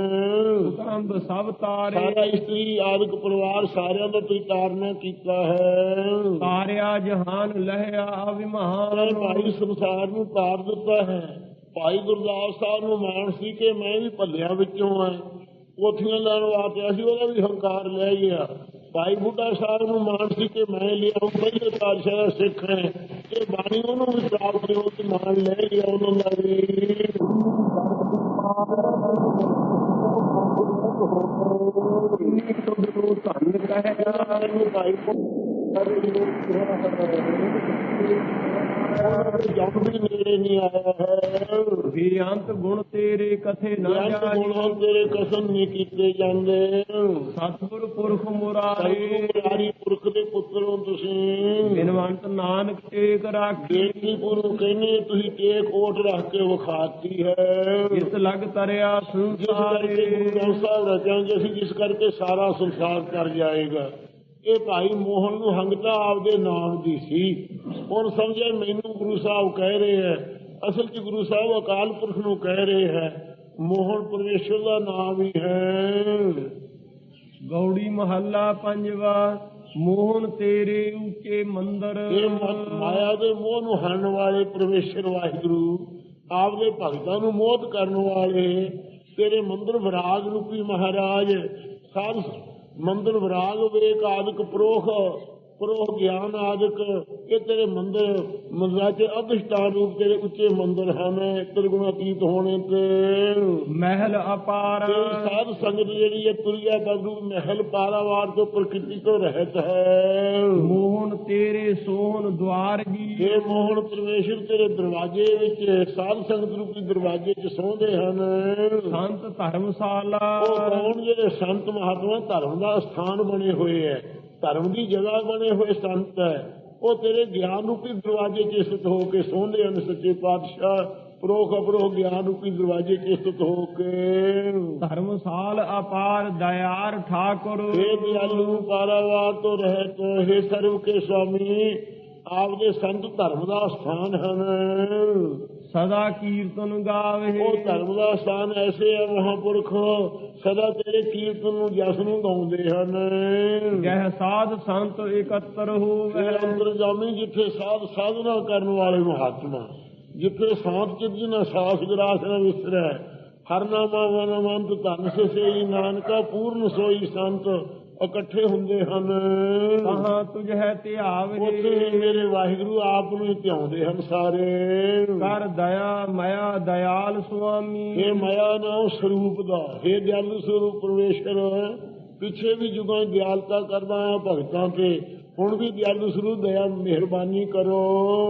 ਕੰਬ ਸਭ ਤਾਰੇ। ਸਾਰਾ ਇਸਤਰੀ ਆਦਿਕ ਪਰਿਵਾਰ ਸਾਰਿਆਂ ਦਾ ਤੁਸੀਂ ਤਾਰਨਾ ਕੀਤਾ ਹੈ। ਤਾਰਿਆ ਜਹਾਨ ਲਹਿਆ ਵਿਮਾਨ ਭਾਈ ਸੰਸਾਰ ਨੂੰ ਤਾਰ ਦਿੱਤਾ ਹੈ। ਭਾਈ ਗੁਰਦਾਸ ਸਾਹਿਬ ਨੂੰ ਮਾਣ ਸੀ ਕਿ ਮੈਂ ਵੀ ਭੱਲਿਆਂ ਵਿੱਚੋਂ ਆ ਪੋਥੀਆਂ ਲੈਣ ਵਾਸਤੇ ਅਸੀਂ ਉਹਦਾ ਵੀ ਹੰਕਾਰ ਲੈ ਗਿਆ ਭਾਈ ਬੁੱਢਾ ਸਾਹਿਬ ਨੂੰ ਮਾਣ ਸੀ ਕਿ ਮੈਂ ਲਿਆਉਂ ਪਹਿਲੇ ਪਾਤਸ਼ਾਹ ਦਾ ਸਿੱਖ ਹੈ। ਇਹ ਬਾਣੀ ਉਹਨੂੰ ਵੀ ਪ੍ਰਾਪਤ ਹੋ ਕੇ ਮਾਣ ਲੈ ਗਿਆ ਉਹਨਾਂ ਦਾ ਵੀ। ਤੁਧ ਨੂੰ ਧੰਨ ਕਹਿਆ ਮੈਨੂੰ ਭਾਈ ਜਦ ਵੀ ਨੇੜੇ ਨਹੀਂ ਆਇਆ ਹੈ ਬੇਅੰਤ ਗੁਣ ਤੇਰੇ ਕਥੇ ਨਾ ਜਾਈ ਗੁਣਾਂ ਤੇਰੇ ਕਸਮ ਨਹੀਂ ਕੀਤੇ ਜਾਂਦੇ। ਸਤਿਗੁਰ ਪੁਰਖ ਮੁਰਾਰੇ। ਸਤਿਗੁਰੂ ਪੁਰਖ ਦੇ ਪੁੱਤਰ ਹੋ ਤੁਸੀਂ। ਬਿਨਵੰਤ ਨਾਨਕ ਟੇਕ ਰਾਖੀ। ਬੇਟੀ ਗੁਰੂ ਕਹਿੰਦੇ ਤੁਸੀਂ ਟੇਕ ਓਟ ਰੱਖ ਕੇ ਵਿਖਾਤੀ ਹੈ। ਇਸ ਲਗ ਤਰਿਆ ਗੁਰੂ ਸੰਸਾਰੇ ਗ੍ਰੰਥ ਸਾਹਿਬ ਰਚਾਂਗੇ ਅਸੀਂ ਜਿਸ ਕਰਕੇ ਸਾਰਾ ਸੰਸਾਰ ਕਰ ਜਾਏਗਾ। ਇਹ ਭਾਈ ਮੋਹਨ ਨੂੰ ਹੰਗਤਾ ਆਪਦੇ ਨਾਮ ਦੀ ਸੀ। ਹੁਣ ਸਮਝੇ ਮੈਨੂੰ ਗੁਰੂ ਸਾਹਿਬ ਕਹਿ ਰਹੇ ਹੈ। ਅਸਲ 'ਚ ਗੁਰੂ ਸਾਹਿਬ ਅਕਾਲ ਪੁਰਖ ਨੂੰ ਕਹਿ ਰਹੇ ਹੈ ਮੋਹਨ ਪਰਮੇਸ਼ਰ ਦਾ ਨਾਮ ਹੀ ਹੈ। ਗੌੜੀ ਮਹੱਲਾ ਪੰਜਵਾ ਮੋਹਨ ਤੇਰੇ ਉੱਚੇ ਮੰਦਰ। ਇਹ ਮਾਇਆ ਦੇ ਮੋਹ ਨੂੰ ਹਰਨ ਵਾਲੇ ਪਰਮੇਸ਼ਰ ਵਾਹਿਗੁਰੂ ਆਪਦੇ ਭਗਤਾਂ ਨੂੰ ਮੋਹਤ ਕਰਨ ਵਾਲੇ ਤੇਰੇ ਮੰਦਰ ਵਿਰਾਗ ਰੂਪੀ ਮਹਾਰਾਜ ਸਾਧ ਮੰਦਰ ਵਿਰਾਗ ਵੇਕ ਆਦਿਕ ਪ੍ਰੋਖ ਪ੍ਰੋਖ ਗਿਆਨ ਆਦਿਕ। ਇਹ ਤੇਰੇ ਮੰਦਰ ਮੰਦਰਾਂ ਚ ਅਧਿਸ਼ਟਾਨ ਰੂਪ ਤੇਰੇ ਉੱਚੇ ਮੰਦਰ ਹਨ। ਤ੍ਰਿਗੁਣਾਤੀਤ ਹੋਣੇ ਤੇ ਮਹਿਲ ਅਪਾਰ। ਸਾਧ ਸੰਗਤ ਜਿਹੜੀ ਹੈ ਤੁਰਿਆ ਬਗਰੂ ਮਹਿਲ ਪਾਰਾਵਾਰ ਤੋਂ ਪ੍ਰਕਿਰਤੀ ਤੋਂ ਰਹਿਤ ਹੈ। ਮੋਹਨ ਤੇਰੇ ਸੋਹਣ ਦਵਾਰ ਜੀ। ਇਹ ਮੋਹਨ ਪਰਮੇਸ਼ਰ ਤੇਰੇ ਦਰਵਾਜ਼ੇ ਵਿੱਚ ਸਾਧ ਸੰਗਤ ਰੂਪੀ ਦਰਵਾਜ਼ੇ 'ਚ ਸੌਂਦੇ ਹਨ। ਸੰਤ ਧਰਮਸ਼ਾਲਾ। ਉਹ ਕੌਣ ਜਿਹੜੇ ਸੰਤ ਮਹਾਤਮਾ ਧਰਮ ਦਾ ਸਥਾਨ ਬਣੇ ਹੋਏ ਹੈ? ਧਰਮ ਦੀ ਜਗ੍ਹਾ ਬਣੇ ਹੋਏ ਸੰਤ ਹੈ। ਉਹ ਤੇਰੇ ਗਿਆਨ ਰੂਪੀ ਦਰਵਾਜ਼ੇ 'ਚ ਸਥਿਤ ਹੋ ਕੇ ਸੌਂਦੇ ਹਨ ਸੱਚੇ ਪਾਤਸ਼ਾਹ। ਪ੍ਰੋਖ ਅਪਰੋਖ ਗਿਆਨ ਰੂਪੀ ਦਰਵਾਜ਼ੇ 'ਚ ਸਥਿਤ ਹੋ ਕੇ। ਧਰਮਸਾਲ ਅਪਾਰ ਦਇਆਰ ਠਾਕੁਰ। हे ਦਿਆਲੂ ਪਾਰਾਵਾਰ ਤੋਂ ਰਹਿਤ हे ਸਰਵ ਕੇ ਸੁਆਮੀ ਆਪਦੇ ਸੰਤ ਧਰਮ ਦਾ ਸਥਾਨ ਹਨ। ਸਦਾ ਕੀਰਤਨ ਗਾਵੇ। ਉਹ ਧਰਮ ਦਾ ਸਥਾਨ ਐਸੇ ਹੈ ਮਹਾਪੁਰਖ ਸਦਾ ਤੇਰੇ ਕੀਰਤਨ ਨੂੰ ਜਸ ਨੂੰ ਗਾਉਂਦੇ ਹਨ। ਜਹ ਸਾਧ ਸੰਤ ਇਕੱਤਰ ਹੋਵੇ। ਅੰਤਰਜਾਮੀ ਜਿੱਥੇ ਸਾਧ ਸਾਧਨਾ ਕਰਨ ਵਾਲੇ ਮਹਾਤਮਾ ਜਿੱਥੇ ਸਾਧ ਚਿਤ ਜਿਨਾ ਸਾਸ ਗਰਾਸ ਨ ਵਿਸਰੈ ਹਰ ਨਾਮਾ ਵਨਵੰਤ ਧਨ ਸੇਈ ਨਾਨਕਾ ਪੂਰਨ ਸੋਈ ਸੰਤ ਇਕੱਠੇ ਹੁੰਦੇ ਹਨ। ਕਹਾਂ ਤੁਝ ਹੈ ਉੱਥੇ ਧਿਆਵੇ ਮੇਰੇ ਵਾਹਿਗੁਰੂ ਆਪ ਨੂੰ ਹੀ ਧਿਆਉਂਦੇ ਹਨ ਸਾਰੇ। ਕਰ ਦਇਆ ਮਇਆ ਦਇਆਲ ਸੁਆਮੀ। ਇਹ ਮਾਇਆ ਨਾਮ ਸਰੂਪ ਦਾ ਇਹ ਦਿਆਲੂ ਸਰੂਪ ਪਰਮੇਸ਼ਰ। ਪਿੱਛੇ ਵੀ ਜੁਗਾਂ ਦਿਆਲਤਾ ਕਰਦਾ ਆ ਭਗਤਾਂ ਤੇ ਹੁਣ ਵੀ ਦਿਆਲੂ ਸਰੂਪ ਦਇਆ ਮਿਹਰਬਾਨੀ ਕਰੋ।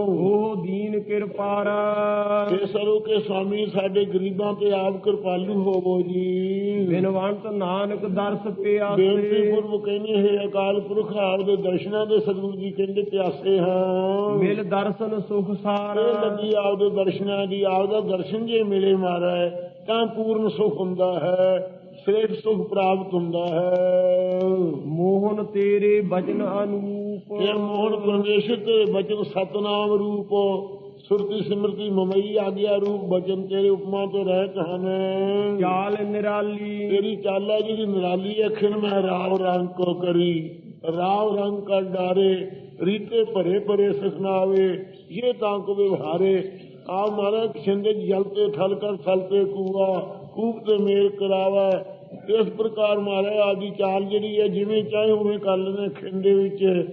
ਉਹ ਦੀਨ ਕਿਰਪਾਰਾ ਇਹ ਸਰੋ ਕੇ ਸਵਾਮੀ ਸਾਡੇ ਗਰੀਬਾਂ ਤੇ ਆਪ ਕਿਰਪਾਲੂ ਹੋਵੋ ਜੀ। ਬਿਨਵੰਤ ਨਾਨਕ ਦਰਸ ਬੇਨਤੀ ਪਿਆਸੇ ਪੁਰਬ ਕਹਿੰਦੇ ਹੈ ਅਕਾਲ ਪੁਰਖ ਆਪ ਦੇ ਦਰਸ਼ਨਾਂ ਦੇ ਸਤਿਗੁਰੂ ਜੀ ਕਹਿੰਦੇ ਪਿਆਸੇ ਹਾਂ। ਮਿਲ ਦਰਸ਼ਨ ਸੁਖ ਸਾਰ। ਇਹ ਲੱਗੀ ਆਪਦੇ ਦਰਸ਼ਨਾਂ ਦੀ ਆਪਦਾ ਦਰਸ਼ਨ ਜੇ ਮਿਲੇ ਮਾਰਾ ਤਾਂ ਪੂਰਨ ਸੁਖ ਹੁੰਦਾ ਹੈ। ਸ੍ਰੇਸ਼ਟ ਸੁਖ ਪ੍ਰਾਪਤ ਹੁੰਦਾ ਹੈ। ਮੋਹਨ ਤੇਰੇ ਬਚਨ ਅਨੂਪ। ਇਹ ਮੋਹਨ ਪਰਮੇਸ਼ਰ ਤੇ ਬਚਨ ਸਤਨਾਮ ਰੂਪ। ਸੁਰਤੀ ਸਿਮਰਤੀ ਮਮਈ ਆਗਿਆ ਰੂਪ ਬਚਨ ਤੇਰੇ ਉਪਮਾ ਤੋਂ ਰਹਿਤ ਹਨ ਚਾਲ ਨਿਰਾਲੀ। ਤੇਰੀ ਚਾਲ ਹੈ ਜਿਹੜੀ ਨਿਰਾਲੀ ਅਖਿਰ ਮੈਂ ਰਾਵ ਰੰਗ ਕੋ ਕਰੀ। ਰਾਵ ਰੰਗ ਕਰ ਡਾਰੇ ਰੀਤੇ ਭਰੇ ਭਰੇ ਸਖਨਾਵੇ ਇਹ ਤਾਂ ਕੋ ਵਿਵਹਾਰੇ। ਆ ਮਾਰਾ ਜਲ ਤੇ ਥਲ ਕਰ ਥਲ ਤੇ ਕੂਆ। ਕੂਪ ਤੇ ਮੇਲ ਕਰਾਵਾ। ਇਸ ਪ੍ਰਕਾਰ ਮਾਰਾ ਆਦੀ ਚਾਲ ਜਿਹੜੀ ਹੈ ਜਿਵੇਂ ਚਾਹੇ ਉਵੇਂ ਕਰ ਲੈਣੇ ਖਿੰਦੇ ਵਿੱਚ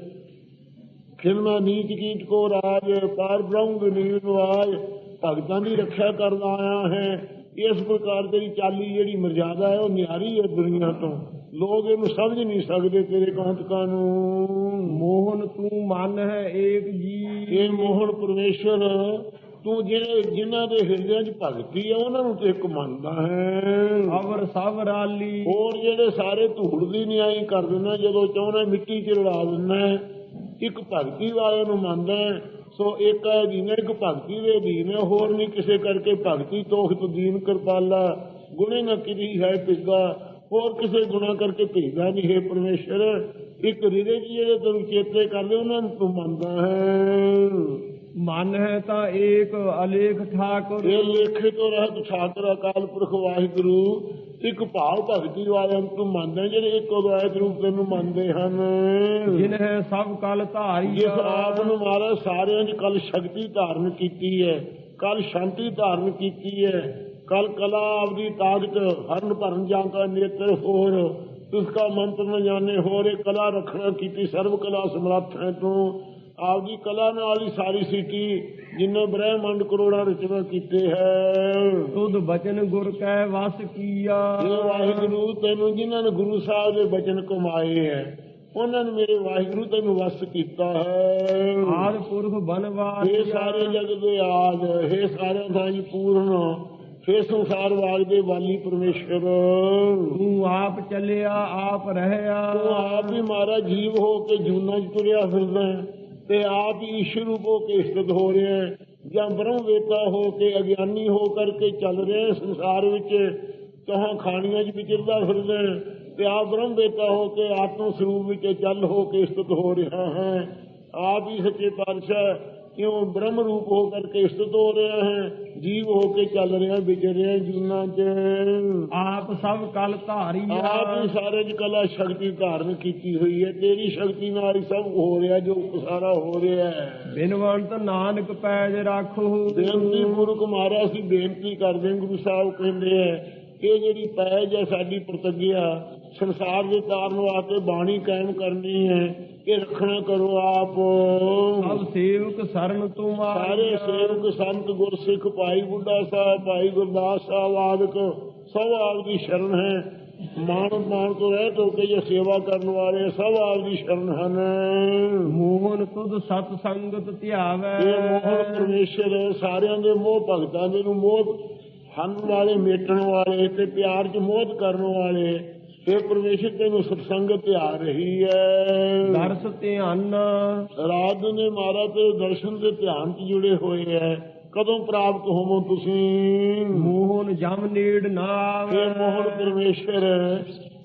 ਖਿਲਣਾ ਨੀਚ ਕੀਟ ਕੋ ਰਾਜ ਪਾਰ ਬ੍ਰਹਮ ਨੀਲ ਨਵਾਜ ਭਗਤਾਂ ਦੀ ਰੱਖਿਆ ਕਰਦਾ ਆਇਆ ਹੈ। ਇਸ ਪ੍ਰਕਾਰ ਤੇਰੀ ਚਾਲੀ ਜਿਹੜੀ ਮਰਜ਼ਾਦਾ ਹੈ ਉਹ ਨਿਆਰੀ ਹੈ ਦੁਨੀਆ ਤੋਂ। ਲੋਕ ਇਹਨੂੰ ਸਮਝ ਨਹੀਂ ਸਕਦੇ ਤੇਰੇ ਕੌਂਤਕਾਂ ਨੂੰ। ਮੋਹਨ ਤੂੰ ਮਨ ਹੈ ਏਕ ਜੀ। ਇਹ ਮੋਹਨ ਪਰਮੇਸ਼ਰ ਤੂੰ ਜਿਹੜੇ ਜਿਨ੍ਹਾਂ ਦੇ ਹਿਰਦਿਆਂ 'ਚ ਭਗਤੀ ਹੈ ਉਹਨਾਂ ਨੂੰ ਤੇ ਇੱਕ ਮੰਨਦਾ ਹੈ। ਅਵਰ ਸਭ ਰਾਲੀ ਹੋਰ ਜਿਹੜੇ ਸਾਰੇ ਧੂੜ ਦੀ ਨਿਆਈ ਕਰ ਦਿੰਦਾ ਜਦੋਂ ਚਾਹੁੰਦਾ ਮਿੱਟੀ 'ਚ ਰਲਾ ਦਿੰਦਾ ਇੱਕ ਭਗਤੀ ਵਾਲੇ ਨੂੰ ਮੰਨਦਾ। ਸੋ ਇੱਕ ਹੈ ਦੀਨੇ ਇੱਕ ਭਗਤੀ ਦੇ ਦੀਨ ਹੈ ਹੋਰ ਨਹੀਂ ਕਿਸੇ ਕਰਕੇ ਭਗਤੀ ਤੋਖਤ ਦੀਨ ਕਿਰਪਾਲਾ ਗੁਣੇ ਨਾ ਕਿਰੀ ਹੈ ਪਿੱਗਾ ਹੋਰ ਕਿਸੇ ਗੁਣਾ ਕਰਕੇ ਭੇਜਦਾ ਨਹੀਂ ਹੈ ਪਰਮੇਸ਼ਰ। ਇੱਕ ਰਿਦੇ ਜਿਹੜੇ ਤੈਨੂੰ ਚੇਤੇ ਕਰਦੇ ਉਹਨਾਂ ਨੂੰ ਤੂੰ ਮੰਨਦਾ ਹੈ। ਮਨ ਹੈ ਤਾਂ ਏਕ ਅਲੇਖ ਠਾਕੁਰ। ਇਹ ਲੇਖੇ ਤੋਂ ਰਹਿਤ ਠਾਕਰ ਅਕਾਲ ਪੁਰਖ ਵਾਹਿਗੁਰੂ। ਇੱਕ ਭਾਵ ਭਗਤੀ ਵਾਲਿਆਂ ਨੂੰ ਤੂੰ ਮੰਨਦਾ ਜਿਹੜੇ ਇੱਕ ਅਦਵੈਤ ਰੂਪ ਤੈਨੂੰ ਮੰਨਦੇ ਹਨ। ਜਿਨ ਹੈ ਸਭ ਕਲ ਧਾਰੀ ਜਿਸ ਆਪ ਨੂੰ ਮਹਾਰਾਜ ਸਾਰਿਆਂ ਦੀ ਕਲ ਸ਼ਕਤੀ ਧਾਰਨ ਕੀਤੀ ਹੈ ਕਲ ਸ਼ਾਂਤੀ ਧਾਰਨ ਕੀਤੀ ਹੈ ਕਲ ਕਲਾ ਆਪਦੀ ਤਾਕਤ ਹਰਨ ਭਰਨ ਜਾਂ ਕਾ ਨੇਤਰ ਹੋਰ ਤੁਸਕਾ ਮੰਤਰ ਨ ਜਾਣੇ ਹੋਰ ਇਹ ਕਲਾ ਰੱਖਣਾ ਕੀਤੀ ਸਰਬ ਕਲਾ ਸਮਰੱਥ ਹੈ ਤੂੰ। ਆਪਦੀ ਕਲਾ ਨਾਲ ਹੀ ਸਾਰੀ ਸਿੱਟੀ ਜਿੰਨੇ ਬ੍ਰਹਿਮੰਡ ਕਰੋੜਾਂ ਰਚਨਾ ਕੀਤੇ ਹੈ। ਤੁਧ ਬਚਨ ਗੁਰ ਕੈ ਵਸ ਕੀਆ। ਇਹ ਵਾਹਿਗੁਰੂ ਤੈਨੂੰ ਜਿਨ੍ਹਾਂ ਨੇ ਗੁਰੂ ਸਾਹਿਬ ਦੇ ਬਚਨ ਕਮਾਏ ਹੈ ਉਹਨਾਂ ਨੇ ਮੇਰੇ ਵਾਹਿਗੁਰੂ ਤੈਨੂੰ ਵਸ ਕੀਤਾ ਹੈ। ਆਦ ਪੁਰਖ ਬਨਵਾਸ ਇਹ ਸਾਰੇ ਜਗ ਦੇ ਆਦ ਇਹ ਸਾਰੇ ਥਾਈ ਪੂਰਨ ਫੇ ਸੰਸਾਰ ਵਾਗ ਦੇ ਵਾਲੀ ਪਰਮੇਸ਼ਰ। ਤੂੰ ਆਪ ਚੱਲਿਆ ਆਪ ਰਹਿਆ। ਤੂੰ ਆਪ ਹੀ ਮਾਰਾ ਜੀਵ ਹੋ ਕੇ ਜੂਨਾ 'ਚ ਤੁਰਿਆ ਫਿਰਦਾ ਹੈ। ਤੇ ਆਪ ਹੀ ਈਸ਼ਰ ਰੂਪ ਹੋ ਕੇ ਸਥਿਤ ਹੋ ਰਿਹਾ ਹੈ। ਜਾਂ ਬ੍ਰਹਮ ਵੇਤਾ ਹੋ ਕੇ ਅਗਿਆਨੀ ਹੋ ਕਰਕੇ ਚੱਲ ਰਿਹਾ ਸੰਸਾਰ ਵਿੱਚ। ਤਹਾਂ ਖਾਣੀਆਂ 'ਚ ਵਿਚਰਦਾ ਫਿਰਦਾ ਤੇ ਆਪ ਬ੍ਰਹਮ ਵੇਤਾ ਹੋ ਕੇ ਆਤਮ ਸਰੂਪ ਵਿੱਚ ਚੱਲ ਹੋ ਕੇ ਸਥਿਤ ਹੋ ਰਿਹਾ ਹੈ। ਆਪ ਹੀ ਸੱਚੇ ਪਾਤਸ਼ਾਹ ਕਿਉਂ ਬ੍ਰਹਮ ਰੂਪ ਹੋ ਕਰਕੇ ਸਥਿਤ ਹੋ ਰਿਹਾ ਹੈ? ਜੀਵ ਹੋ ਕੇ ਚੱਲ ਰਿਹਾ ਵਿਚਰ ਰਿਹਾ ਜੂਨਾ 'ਚ। ਆਪ ਸਭ ਕਲ ਧਾਰੀਆ। ਆਪ ਹੀ ਸਾਰੇ ਦੀ ਕਲਾ ਸ਼ਕਤੀ ਧਾਰਨ ਕੀਤੀ ਹੋਈ ਹੈ। ਤੇਰੀ ਸ਼ਕਤੀ ਨਾਲ ਹੀ ਸਭ ਹੋ ਰਿਹਾ ਜੋ ਸਾਰਾ ਹੋ ਰਿਹਾ ਹੈ। ਬਿਨਵੰਤ ਨਾਨਕ ਪੈਜ ਰਾਖੋ। ਬੇਨਤੀ ਪੁਰਖ ਮਾਰਾ ਸੀ ਬੇਨਤੀ ਕਰਦੇ ਗੁਰੂ ਸਾਹਿਬ ਕਹਿੰਦੇ ਆ ਇਹ ਜਿਹੜੀ ਪੈਜ ਹੈ ਸਾਡੀ ਪ੍ਰਤੱਗਿਆ ਸੰਸਾਰ ਦੇ ਤਾਰਨ ਵਾਸਤੇ ਬਾਣੀ ਕਾਇਮ ਕਰਨੀ ਹੈ। ਇਹ ਰੱਖਣਾ ਕਰੋ ਆਪ। ਸਭ ਸੇਵਕ ਸਰਨ ਤੁਮਾਰੇ ਸਾਰੇ ਸੇਵਕ ਸੰਤ ਗੁਰਸਿੱਖ ਭਾਈ ਬੁੱਢਾ ਸਾਹਿਬ ਭਾਈ ਗੁਰਦਾਸ ਸਾਹਿਬ ਆਦਿਕ ਸਭ ਆਪ ਦੀ ਸ਼ਰਨ ਹੈ। ਮਾਨ ਮਾਨ ਤੋਂ ਰਹਿ ਤੋ ਕੇ ਇਹ ਸੇਵਾ ਕਰਨ ਵਾਲੇ ਸਭ ਆਪ ਦੀ ਸ਼ਰਨ ਹਨ। ਮੋਹਨ ਤੁਧ ਸਤ ਸੰਗਤ ਧਿਆਵੈ। ਇਹ ਮੋਹਨ ਪਰਮੇਸ਼ਰ ਸਾਰਿਆਂ ਦੇ ਮੋਹ ਭਗਤਾਂ ਦੇ ਨੂੰ ਮੋਹ। ਹਨ ਵਾਲੇ ਮੇਟਣ ਵਾਲੇ ਤੇ ਪਿਆਰ ਚ ਮੋਹ ਕਰਨ ਵਾਲੇ। ਇਹ ਪਰਮੇਸ਼ਰ ਤੈਨੂੰ ਸਤਸੰਗਤ ਆ ਰਹੀ ਹੈ। ਦਰਸ ਧਿਆਨ ਰਾਤ ਨੇ ਮਾਰਾ ਤੇ ਦਰਸ਼ਨ ਦੇ ਧਿਆਨ ਚ ਜੁੜੇ ਹੋਏ ਹੈ ਕਦੋਂ ਪ੍ਰਾਪਤ ਹੋਵੋ ਤੁਸੀਂ? ਮੋਹਨ ਜਮ ਨੇੜ ਨਾ ਆਵੇ। ਮੋਹਨ ਪਰਮੇਸ਼ਰ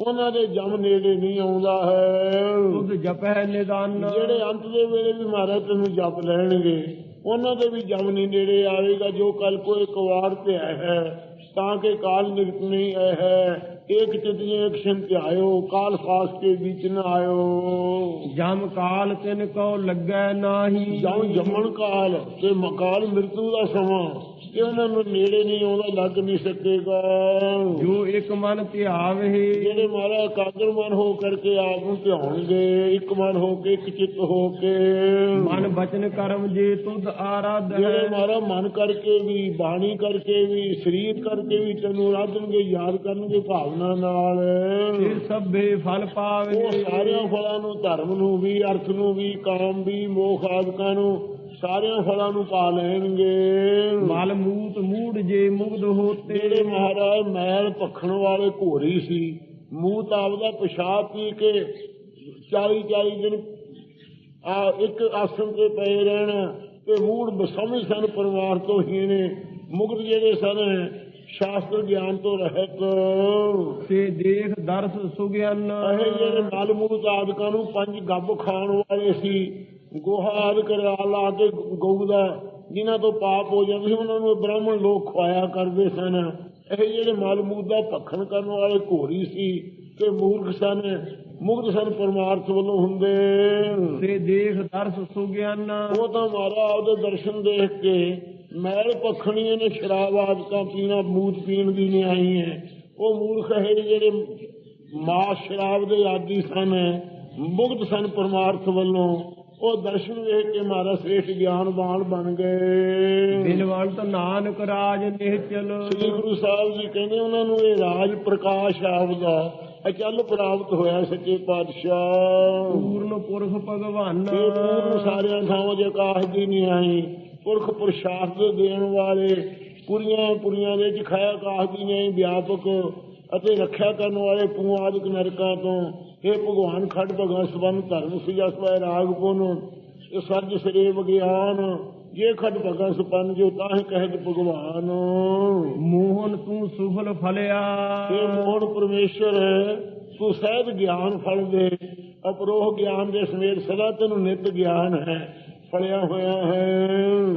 ਉਹਨਾਂ ਦੇ ਜਮ ਨੇੜੇ ਨਹੀਂ ਆਉਂਦਾ ਹੈ। ਤੁਧ ਜਪੈ ਨਿਦਾਨ। ਜਿਹੜੇ ਅੰਤ ਦੇ ਵੇਲੇ ਵੀ ਮਹਾਰਾਜ ਤੈਨੂੰ ਜਪ ਲੈਣਗੇ ਉਹਨਾਂ ਦੇ ਵੀ ਜਮ ਨਹੀਂ ਨੇੜੇ ਆਵੇਗਾ। ਜੋ ਕਲ ਕੋ ਇੱਕ ਵਾਰ ਤੇ ਹੈ ਤਾਂ ਕਿ ਕਾਲ ਨਿਰਤ ਨਹੀਂ ਆਏ ਹੈ। ਇੱਕ ਚਿਤਿਏ ਇੱਕ ਸੰਤ ਆਇਓ ਕਾਲ ਫਾਸ ਕੇ ਵਿੱਚ ਨ ਆਇਓ। ਜਮ ਕਾਲ ਤਿਨ ਕੋ ਲੱਗੈ ਨਾਹੀ। ਜਾਂ ਜੰਮਣ ਕਾਲ ਤੇ ਮਕਾਲ ਮ੍ਰਿਤੂ ਦਾ ਸਮਾਂ। ਉਹਨਾਂ ਨੂੰ ਨੇੜੇ ਨਹੀਂ ਆਉਂਦਾ ਲੱਗ ਨਹੀਂ ਸਕੇਗਾ। ਜੋ ਇੱਕ ਮਨ ਧਿਆਵੇ ਜਿਹੜੇ ਮਾਰਾ ਇਕਾਗਰ ਮਨ ਹੋ ਕਰਕੇ ਆਪ ਨੂੰ ਧਿਆਉਣਗੇ ਇੱਕ ਮਨ ਹੋ ਕੇ ਇੱਕ ਚਿੱਤ ਹੋ ਕੇ। ਮਨ ਬਚਨ ਕਰਮ ਜੇ ਤੁਧ ਆਰਾਧ ਜਿਹੜੇ ਮਾਰਾ ਮਨ ਕਰਕੇ ਵੀ ਬਾਣੀ ਕਰਕੇ ਵੀ ਸਰੀਰ ਕਰਕੇ ਵੀ ਤੈਨੂੰ ਰਾਧਣਗੇ ਯਾਦ ਕਰਨਗੇ ਭਾਵਨਾ ਨਾਲ। ਇਹ ਸਭੇ ਫਲ ਪਾਵੇ। ਉਹ ਸਾਰਿਆਂ ਫਲਾਂ ਨੂੰ ਧਰਮ ਨੂੰ ਵੀ ਅਰਥ ਨੂੰ ਵੀ ਕਾਮ ਵੀ ਮੋਖ ਆਦਿਕਾਂ ਨੂੰ ਸਾਰਿਆਂ ਫਲਾਂ ਨੂੰ ਪਾ ਲੈਣਗੇ। ਮਲ ਮੂਤ ਮੂੜ ਜੇ ਮੁਗਧ ਹੋਤੇ। ਜਿਹੜੇ ਮਹਾਰਾਜ ਮੈਲ ਭਖਣ ਵਾਲੇ ਘੋਰੀ ਸੀ ਮੂੰਹ ਤਾਂ ਆਪਦਾ ਪਿਸ਼ਾਬ ਪੀ ਕੇ 40 40 ਦਿਨ ਆ ਇੱਕ ਆਸਣ ਤੇ ਪਏ ਰਹਿਣਾ ਤੇ ਮੂੜ ਬਸਮਝ ਸਨ ਪਰਿਵਾਰ ਤੋਂ ਹੀ ਨੇ। ਮੁਗਧ ਜਿਹੜੇ ਸਨ ਸ਼ਾਸਤਰ ਗਿਆਨ ਤੋਂ ਰਹਿਤ। ਤੇ ਦੇਖ ਦਰਸ ਸੁਗਿਆਨ। ਇਹ ਜਿਹੜੇ ਮਲ ਮੂਤ ਆਦਿਕਾਂ ਨੂੰ ਪੰਜ ਗੱਬ ਖਾਣ ਵਾਲੇ ਸੀ ਗੋਹਾ ਆਦਿਕ ਲਾ ਕੇ ਗਊ ਦਾ ਜਿਨ੍ਹਾਂ ਤੋਂ ਪਾਪ ਹੋ ਜਾਂਦੇ ਸੀ ਉਹਨਾਂ ਨੂੰ ਬ੍ਰਾਹਮਣ ਲੋਕ ਖਵਾਇਆ ਕਰਦੇ ਸਨ। ਇਹ ਜਿਹੜੇ ਮਲ ਮੂਤ ਦਾ ਭਖਣ ਕਰਨ ਵਾਲੇ ਘੋਰੀ ਸੀ ਤੇ ਮੂਰਖ ਸਨ ਮੁਗਧ ਸਨ ਪਰਮਾਰਥ ਵੱਲੋਂ ਹੁੰਦੇ। ਤੇ ਦੇਖ ਦਰਸ ਸੁਗਿਆਨ। ਉਹ ਤਾਂ ਮਾਰਾ ਆਪਦੇ ਦਰਸ਼ਨ ਦੇਖ ਕੇ ਮੈਲ ਪਖਣੀਆਂ ਨੇ ਸ਼ਰਾਬ ਆਦਿਕਾਂ ਪੀਣਾ ਮੂਤ ਪੀਣ ਦੀ ਨਹੀਂ ਆਈ ਹੈ। ਉਹ ਮੂਰਖ ਹੈ ਜਿਹੜੇ ਮਾਸ ਸ਼ਰਾਬ ਦੇ ਆਦੀ ਸਨ ਮੁਗਧ ਸਨ ਪਰਮਾਰਥ ਵੱਲੋਂ। ਉਹ ਦਰਸ਼ਨ ਵੇਖ ਕੇ ਮਾਰਾ ਸ੍ਰੇਸ਼ਟ ਗਿਆਨਵਾਨ ਬਣ ਗਏ। ਬਿਨਵੰਤ ਨਾਨਕ ਰਾਜ ਨਿਹਚਲ। ਸ੍ਰੀ ਗੁਰੂ ਸਾਹਿਬ ਜੀ ਕਹਿੰਦੇ ਉਹਨਾਂ ਨੂੰ ਇਹ ਰਾਜ ਪ੍ਰਕਾਸ਼ ਆਪਦਾ ਅਚਲ ਪ੍ਰਾਪਤ ਹੋਇਆ ਸੱਚੇ ਪਾਤਸ਼ਾਹ। ਪੂਰਨ ਪੁਰਖ ਭਗਵਾਨ। ਇਹ ਪੂਰਨ ਸਾਰਿਆਂ ਥਾਵਾਂ ਦੇ ਆਕਾਸ਼ ਦੀ ਨਹੀਂ ਆਈ ਪੁਰਖ ਪੁਰਸ਼ਾਰਥ ਦੇਣ ਵਾਲੇ ਪੁਰੀਆਂ ਪੁਰੀਆਂ ਦੇ ਚਖਾਇਆ ਆਕਾਸ਼ ਦੀ ਨਹੀਂ ਵਿਆਪਕ ਅਤੇ ਰੱਖਿਆ ਕਰਨ ਵਾਲੇ ਪੂਆਦਿਕ ਨਰਕਾਂ ਤੋਂ ਇਹ ਭਗਵਾਨ ਖੜ ਭਗਵਾਨ ਸਬੰਧ ਧਰਮ ਸੁਜਸਵੈ ਰਾਗ ਪੁਨ। ਇਹ ਸਰਜ ਸਰੇ ਵਿਗਿਆਨ। ਜੇ ਖੜ ਭਗਵਾਨ ਸਪੰਨ ਜੋ ਤਾਹ ਕਹਿਤ ਭਗਵਾਨ। ਮੋਹਨ ਤੂੰ ਸੁਫਲ ਫਲਿਆ। ਇਹ ਮੋਹਨ ਪਰਮੇਸ਼ਰ ਤੂੰ ਸਹਿਜ ਗਿਆਨ ਫਲ ਦੇ। ਅਪਰੋਹ ਗਿਆਨ ਦੇ ਸਮੇਤ ਸਦਾ ਤੈਨੂੰ ਨਿਤ ਗਿਆਨ ਹੈ ਫਲਿਆ ਹੋਇਆ ਹੈ।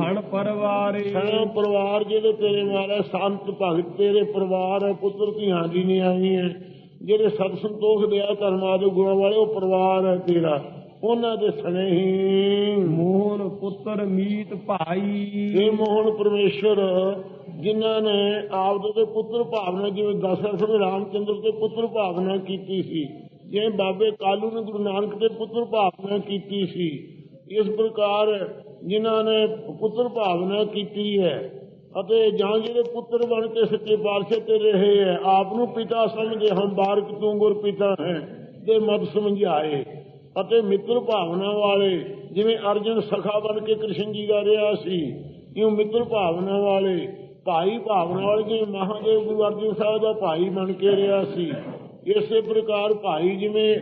ਹਣ ਪਰਵਾਰੇ। ਸਾਰਾ ਪਰਿਵਾਰ ਜਿਹੜੇ ਤੇਰੇ ਮਾਰੇ ਸੰਤ ਭਗਤ ਤੇਰੇ ਪਰਿਵਾਰ ਹੈ ਪੁੱਤਰ ਧੀਆਂ ਦੀ ਨਹੀਂ ਆਈ ਹੈ। ਜਿਹੜੇ ਸਤ ਸੰਤੋਖ ਦਿਆ ਧਰਮਾਂ ਦੇ ਗੁਣਾਂ ਵਾਲੇ ਉਹ ਪਰਿਵਾਰ ਹੈ ਤੇਰਾ। ਉਹਨਾਂ ਦੇ ਸਣੇ ਹੀ ਮੋਹਨ ਪੁੱਤਰ ਮੀਤ ਭਾਈ। ਇਹ ਮੋਹਨ ਪਰਮੇਸ਼ਰ ਜਿਨ੍ਹਾਂ ਨੇ ਆਪਦੇ ਦੇ ਪੁੱਤਰ ਭਾਵਨਾ ਜਿਵੇਂ ਦਸ਼ਰਥ ਨੇ ਰਾਮਚੰਦਰ ਦੇ ਪੁੱਤਰ ਭਾਵਨਾ ਕੀਤੀ ਸੀ ਜਿਵੇਂ ਬਾਬੇ ਕਾਲੂ ਨੇ ਗੁਰੂ ਨਾਨਕ ਦੇ ਪੁੱਤਰ ਭਾਵਨਾ ਕੀਤੀ ਸੀ ਇਸ ਪ੍ਰਕਾਰ ਜਿਨ੍ਹਾਂ ਨੇ ਪੁੱਤਰ ਭਾਵਨਾ ਕੀਤੀ ਹੈ ਅਤੇ ਜਾਂ ਜਿਹੜੇ ਪੁੱਤਰ ਬਣ ਕੇ ਸੱਚੇ ਪਾਤਸ਼ਾਹ ਤੇ ਰਹੇ ਹੈ, ਆਪ ਨੂੰ ਪਿਤਾ ਸਮਝੇ ਹਮ ਬਾਰਕ ਤੂੰ ਗੁਰ ਪਿਤਾ ਹੈ ਤੇ ਮਤ ਸਮਝਾਏ। ਅਤੇ ਮਿੱਤਰ ਭਾਵਨਾ ਵਾਲੇ, ਜਿਵੇਂ ਅਰਜਨ ਸਖਾ ਬਣ ਕੇ ਕ੍ਰਿਸ਼ਨ ਜੀ ਦਾ ਰਿਹਾ ਸੀ, ਇਉਂ ਮਿੱਤਰ ਭਾਵਨਾ ਵਾਲੇ, ਭਾਈ ਭਾਵਨਾ ਵਾਲੇ ਜਿਵੇਂ ਮਹਾਦੇਵ ਗੁਰੂ ਅਰਜਨ ਸਾਹਿਬ ਦਾ ਭਾਈ ਬਣ ਕੇ ਰਿਹਾ ਸੀ, ਇਸੇ ਪ੍ਰਕਾਰ ਭਾਈ ਜਿਵੇਂ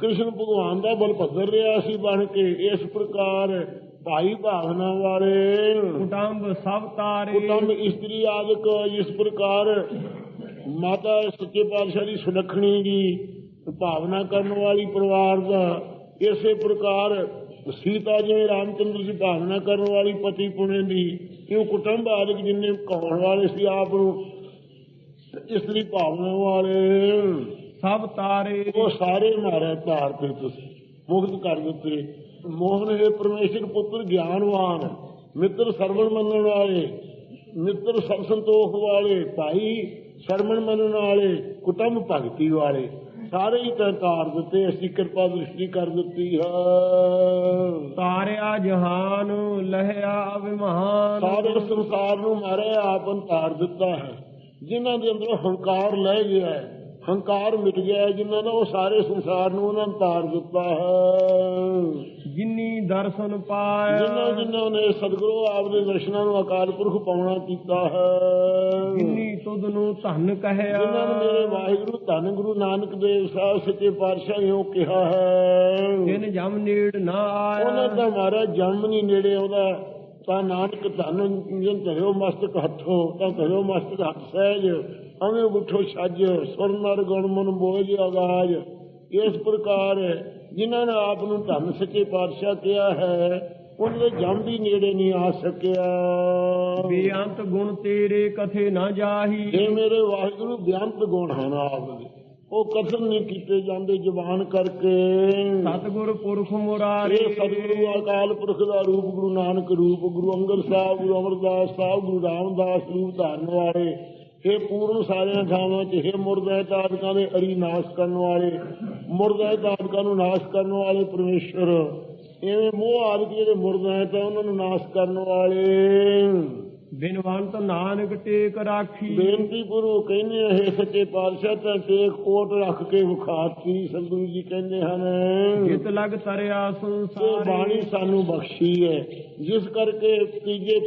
ਕ੍ਰਿਸ਼ਨ ਭਗਵਾਨ ਦਾ ਬਲਭਦਰ ਰਿਹਾ ਸੀ ਬਣ ਕੇ, ਇਸ ਪ੍ਰਕਾਰ ਭਾਈ ਭਾਵਨਾ ਵਾਲੇ ਕੁਟੰਬ ਸਭ ਤਾਰੇ। ਕੁਟੰਬ ਇਸਤਰੀ ਆਦਿਕ ਇਸ ਪ੍ਰਕਾਰ ਮਾਤਾ ਸੱਚੇ ਪਾਤਸ਼ਾਹ ਦੀ ਸੁਲੱਖਣੀ ਦੀ ਭਾਵਨਾ ਕਰਨ ਵਾਲੀ ਪਰਿਵਾਰ ਦਾ ਇਸੇ ਪ੍ਰਕਾਰ ਸੀਤਾ ਜਿਵੇਂ ਰਾਮਚੰਦਰ ਦੀ ਭਾਵਨਾ ਕਰਨ ਵਾਲੀ ਪਤੀ ਪੁਣੇ ਦੀ ਇਹ ਕੁਟੰਬ ਆਦਿਕ ਜਿੰਨੇ ਕਹਾਉਣ ਵਾਲੇ ਸੀ ਆਪ ਨੂੰ ਇਸਤਰੀ ਭਾਵਨਾ ਵਾਲੇ। ਸਭ ਤਾਰੇ। ਉਹ ਸਾਰੇ ਮਾਰੇ ਧਾਰ ਤੇ ਤੁਸੀਂ ਮੁਕਤ ਕਰ ਦਿੱਤੇ। ਮੋਹਨ ਹੈ ਪਰਮੇਸ਼ਰ ਪੁੱਤਰ ਗਿਆਨਵਾਨ ਮਿੱਤਰ ਸਰਵਣ ਮੰਨਣ ਵਾਲੇ ਮਿੱਤਰ ਸਭ ਸੰਤੋਖ ਵਾਲੇ ਭਾਈ ਸ਼ਰਮਣ ਮੰਨਣ ਵਾਲੇ ਕੁਟੰਬ ਭਗਤੀ ਵਾਲੇ ਸਾਰੇ ਹੀ ਤੈਂ ਤਾਰ ਦਿੱਤੇ ਅਸੀਂ ਕਿਰਪਾ ਦ੍ਰਿਸ਼ਟੀ ਕਰ ਦਿੱਤੀ ਹੈ। ਤਾਰਿਆ ਜਹਾਨ ਲਹਿਆ ਅਭਿਮਾਨ। ਸਾਰੇ ਸੰਸਾਰ ਨੂੰ ਮਾਰੇ ਆਪਨ ਤਾਰ ਦਿੱਤਾ ਹੈ। ਜਿਨ੍ਹਾਂ ਦੇ ਅੰਦਰੋਂ ਹੰਕਾਰ ਲੈ ਗਿਆ ਹੈ ਹੰਕਾਰ ਮਿਟ ਗਿਆ ਹੈ, ਜਿਨ੍ਹਾਂ ਦਾ ਉਹ ਸਾਰੇ ਸੰਸਾਰ ਨੂੰ ਉਹਨਾਂ ਨੇ ਤਾਰ ਦਿੱਤਾ ਹੈ। ਜਿਨੀ ਦਰਸ਼ਨ ਪਾਇਆ। ਜਿਨ੍ਹਾਂ ਜਿਨ੍ਹਾਂ ਨੇ ਸਤਿਗੁਰੂ ਆਪ ਦੇ ਦਰਸ਼ਨਾਂ ਨੂੰ ਅਕਾਲ ਪੁਰਖ ਪਾਉਣਾ ਕੀਤਾ ਹੈ। ਜਿਨੀ ਤੁਧ ਨੂੰ ਧਨ ਕਹਿਆ। ਜਿਨ੍ਹਾਂ ਨੇ ਮੇਰੇ ਵਾਹਿਗੁਰੂ ਧੰਨ ਗੁਰੂ ਨਾਨਕ ਦੇਵ ਸਾਹਿਬ ਸੱਚੇ ਪਾਤਸ਼ਾਹ ਇਹੋ ਕਿਹਾ ਹੈ। ਜਿਨ ਜਮ ਨੀੜ ਨਾ ਉਹਨਾਂ ਆਇਆ ਦਾ ਮਾਰਾ ਜਨਮ ਨਹੀਂ ਨੇੜੇ ਆਉਂਦਾ ਤਾਂ ਨਾਨਕ ਧੰਨ ਜਿਨ ਧਰਿਓ ਮਸਤਕ ਹੱਥੋਂ ਤਾਂ ਧਰਿਓ ਮਸਤਕ ਹੱਥ ਸਹਿਜ ਅਵੇਂ ਉਠੋ ਛੱਜ ਸੁਰ ਨਰ ਗੁਣ ਮਨ ਬੋਝ ਆਗਾਜ ਇਸ ਪ੍ਰਕਾਰ ਜਿਨ੍ਹਾਂ ਨੇ ਆਪ ਨੂੰ ਧੰਨ ਸੱਚੇ ਪਾਤਸ਼ਾਹ ਕਿਹਾ ਹੈ ਉਹਨਾਂ ਦੇ ਜਮ ਵੀ ਨੇੜੇ ਨਹੀਂ ਆ ਸਕਿਆ। ਬੇਅੰਤ ਗੁਣ ਤੇਰੇ ਕਥੇ ਨਾ ਜਾਹੀ। ਇਹ ਮੇਰੇ ਵਾਹਿਗੁਰੂ ਬਿਆੰਤ ਗੁਣ ਹਨ ਆਪ ਦੇ ਉਹ ਕਥਨ ਨਹੀਂ ਕੀਤੇ ਜਾਂਦੇ ਜ਼ੁਬਾਨ ਕਰਕੇ। ਸਤਿਗੁਰ ਪੁਰਖ ਮੁਰਾਰੇ। ਸਤਿਗੁਰੂ ਅਕਾਲ ਪੁਰਖ ਦਾ ਰੂਪ ਗੁਰੂ ਨਾਨਕ ਰੂਪ ਗੁਰੂ ਅੰਗਦ ਸਾਹਿਬ ਗੁਰੂ ਅਮਰਦਾਸ ਸਾਹਿਬ ਗੁਰੂ ਰਾਮਦਾਸ ਰੂਪ ਧਾਰਨ ਵਾਲੇ ਇਹ ਪੂਰਨ ਸਾਰਿਆਂ ਥਾਵਾਂ 'ਚ ਇਹ ਮੁਰਦਾ ਤਾਦਕਾਂ ਦੇ ਅਰੀ ਨਾਸ਼ ਕਰਨ ਵਾਲੇ ਮੁਰਦਾ ਤਾਦਕਾਂ ਨੂੰ ਨਾਸ਼ ਕਰਨ ਵਾਲੇ ਪਰਮੇਸ਼ਰ। ਐਵੇਂ ਮੋਹ ਆਦਿਕ ਜਿਹੜੇ ਮੁਰਦਾ ਹੈ ਤਾਂ ਉਹਨਾਂ ਨੂੰ ਨਾਸ਼ ਕਰਨ ਵਾਲੇ। ਬਿਨਵੰਤ ਨਾਨਕ ਟੇਕ ਰਾਖੀ। ਬੇਨਤੀ ਗੁਰੂ ਕਹਿੰਦੇ ਇਹ ਸੱਚੇ ਪਾਤਸ਼ਾਹ ਤਾਂ ਟੇਕ ਕੋਟ ਰੱਖ ਕੇ ਵਿਖਾਤੀ ਸੰਗਰੂ ਜੀ ਕਹਿੰਦੇ ਹਨ। ਜਿਤ ਲਗ ਤਰਿਆ ਸੰਸਾਰ। ਬਾਣੀ ਸਾਨੂੰ ਬਖਸ਼ੀ ਹੈ ਜਿਸ ਕਰਕੇ ਤੀਜੇ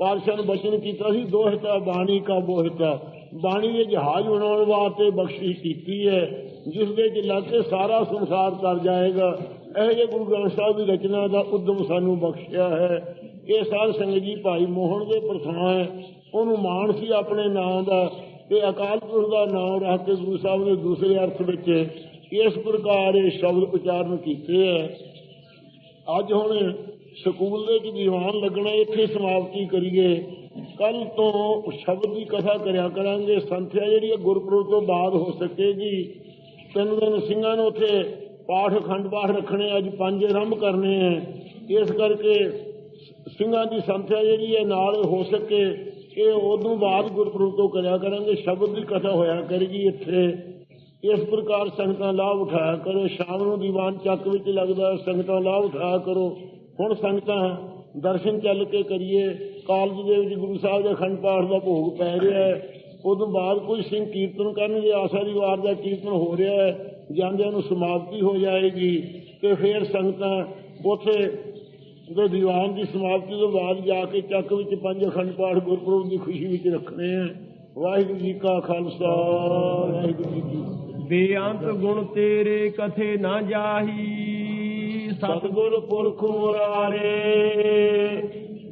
ਪਾਤਸ਼ਾਹ ਨੂੰ ਬਚਨ ਕੀਤਾ ਸੀ ਦੋਹਤਾ ਬਾਣੀ ਕਾ ਬੋਹਤਾ ਬਾਣੀ ਦੇ ਜਹਾਜ਼ ਬਣਾਉਣ ਵਾਸਤੇ ਬਖਸ਼ਿਸ਼ ਕੀਤੀ ਹੈ, ਜਿਸ ਦੇ ਚ ਕੇ ਸਾਰਾ ਸੰਸਾਰ ਤਰ ਜਾਏਗਾ। ਇਹ ਜੇ ਗੁਰੂ ਗ੍ਰੰਥ ਸਾਹਿਬ ਦੀ ਰਚਨਾ ਦਾ ਉਦਮ ਸਾਨੂੰ ਬਖਸ਼ਿਆ ਹੈ। ਇਹ ਸਾਧ ਸੰਗਤ ਜੀ ਭਾਈ ਮੋਹਨ ਦੇ ਪ੍ਰਥਾ ਹੈ। ਉਹਨੂੰ ਮਾਣ ਸੀ ਆਪਣੇ ਨਾਮ ਦਾ ਤੇ ਅਕਾਲ ਪੁਰਖ ਦਾ ਨਾਮ ਰੱਖ ਕੇ ਗੁਰੂ ਸਾਹਿਬ ਨੇ ਦੂਸਰੇ ਅਰਥ ਵਿੱਚ ਇਸ ਪ੍ਰਕਾਰ ਇਹ ਸ਼ਬਦ ਉਚਾਰਨ ਕੀਤੇ ਹੈ। ਅੱਜ ਹੁਣ ਸਕੂਲ ਦੇ ਵਿੱਚ ਦੀਵਾਨ ਲੱਗਣਾ, ਇੱਥੇ ਸਮਾਪਤੀ ਕਰੀਏ। ਕੱਲ ਤੋਂ ਸ਼ਬਦ ਦੀ ਕਥਾ ਕਰਿਆ ਕਰਾਂਗੇ। ਸੰਥਿਆ ਜਿਹੜੀ ਗੁਰਪੁਰਬ ਤੋਂ ਬਾਅਦ ਹੋ ਸਕੇਗੀ। ਤਿੰਨ ਦਿਨ ਸਿੰਘਾਂ ਨੂੰ ਉੱਥੇ ਪਾਠ, ਅਖੰਡ ਪਾਠ ਰੱਖਣੇ, ਅੱਜ ਪੰਜ ਆਰੰਭ ਕਰਨੇ ਹੈ। ਇਸ ਕਰਕੇ ਸਿੰਘਾਂ ਦੀ ਸੰਥਿਆ ਜਿਹੜੀ ਹੈ, ਨਾਲ ਹੋ ਸਕੇ। ਇਹ ਉਦੋਂ ਬਾਅਦ ਗੁਰਪੁਰਬ ਤੋਂ ਕਰਿਆ ਕਰਾਂਗੇ। ਸ਼ਬਦ ਦੀ ਕਥਾ ਹੋਇਆ ਕਰੇਗੀ ਇੱਥੇ। ਇਸ ਪ੍ਰਕਾਰ ਸੰਗਤਾਂ ਲਾਭ ਉਠਾਇਆ ਕਰੋ। ਸ਼ਾਮ ਨੂੰ ਦੀਵਾਨ ਚੱਕ ਵਿੱਚ ਲੱਗਦਾ ਸੰਗਤਾਂ ਲਾਭ ਉਠਾਇਆ ਕਰੋ। ਹੁਣ ਸੰਗਤਾਂ ਦਰਸ਼ਨ ਚੱਲ ਕੇ ਕਰੀਏ, ਕਾਲਜ ਦੇ ਵਿੱਚ ਗੁਰੂ ਸਾਹਿਬ ਦੇ ਅਖੰਡ ਪਾਠ ਦਾ ਭੋਗ ਪੈ ਰਿਹਾ ਹੈ। ਉਦੋਂ ਬਾਅਦ ਕੋਈ ਸਿੰਘ ਕੀਰਤਨ ਕਰਨਗੇ ਆਸਾ ਦੀ ਵਾਰ ਦਾ ਕੀਰਤਨ ਹੋ ਰਿਹਾ ਹੈ, ਜਾਂਦਿਆਂ ਨੂੰ ਸਮਾਪਤੀ ਹੋ ਜਾਏਗੀ ਤੇ ਫਿਰ ਸੰਗਤਾਂ ਉਥੇ ਜਦੋਂ ਦੀਵਾਨ ਦੀ ਸਮਾਪਤੀ ਤੋਂ ਬਾਅਦ ਜਾ ਕੇ ਚੱਕ ਵਿੱਚ ਪੰਜ ਅਖੰਡ ਪਾਠ ਗੁਰਪੁਰਬ ਦੀ ਖੁਸ਼ੀ ਵਿੱਚ ਰੱਖਣੇ ਆ ਵਾਹਿਗੁਰੂ ਜੀ ਕਾ ਖਾਲਸਾ, ਵਾਹਿਗੁਰੂ ਜੀ ਕੀ ਬੇਅੰਤ ਗੁਣ ਤੇਰੇ ਕਥੇ ਨਾ ਜਾਹੀ। ਸਤਿਗੁਰ ਪੁਰਖ ਮੁਰਾਰੇ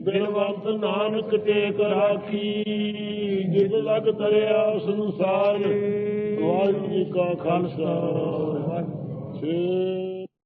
ਬਿਨਵੰਤ ਨਾਨਕ ਟੇਕ ਰਾਖੀ ਜਿਸ ਲਗ ਤਰਿਆ ਸੰਸਾਰੇ ਵਾਹਿਗੁਰੂ ਜੀ ਕਾ ਖਾਲਸਾ, ਵਾਹਿਗੁਰੂ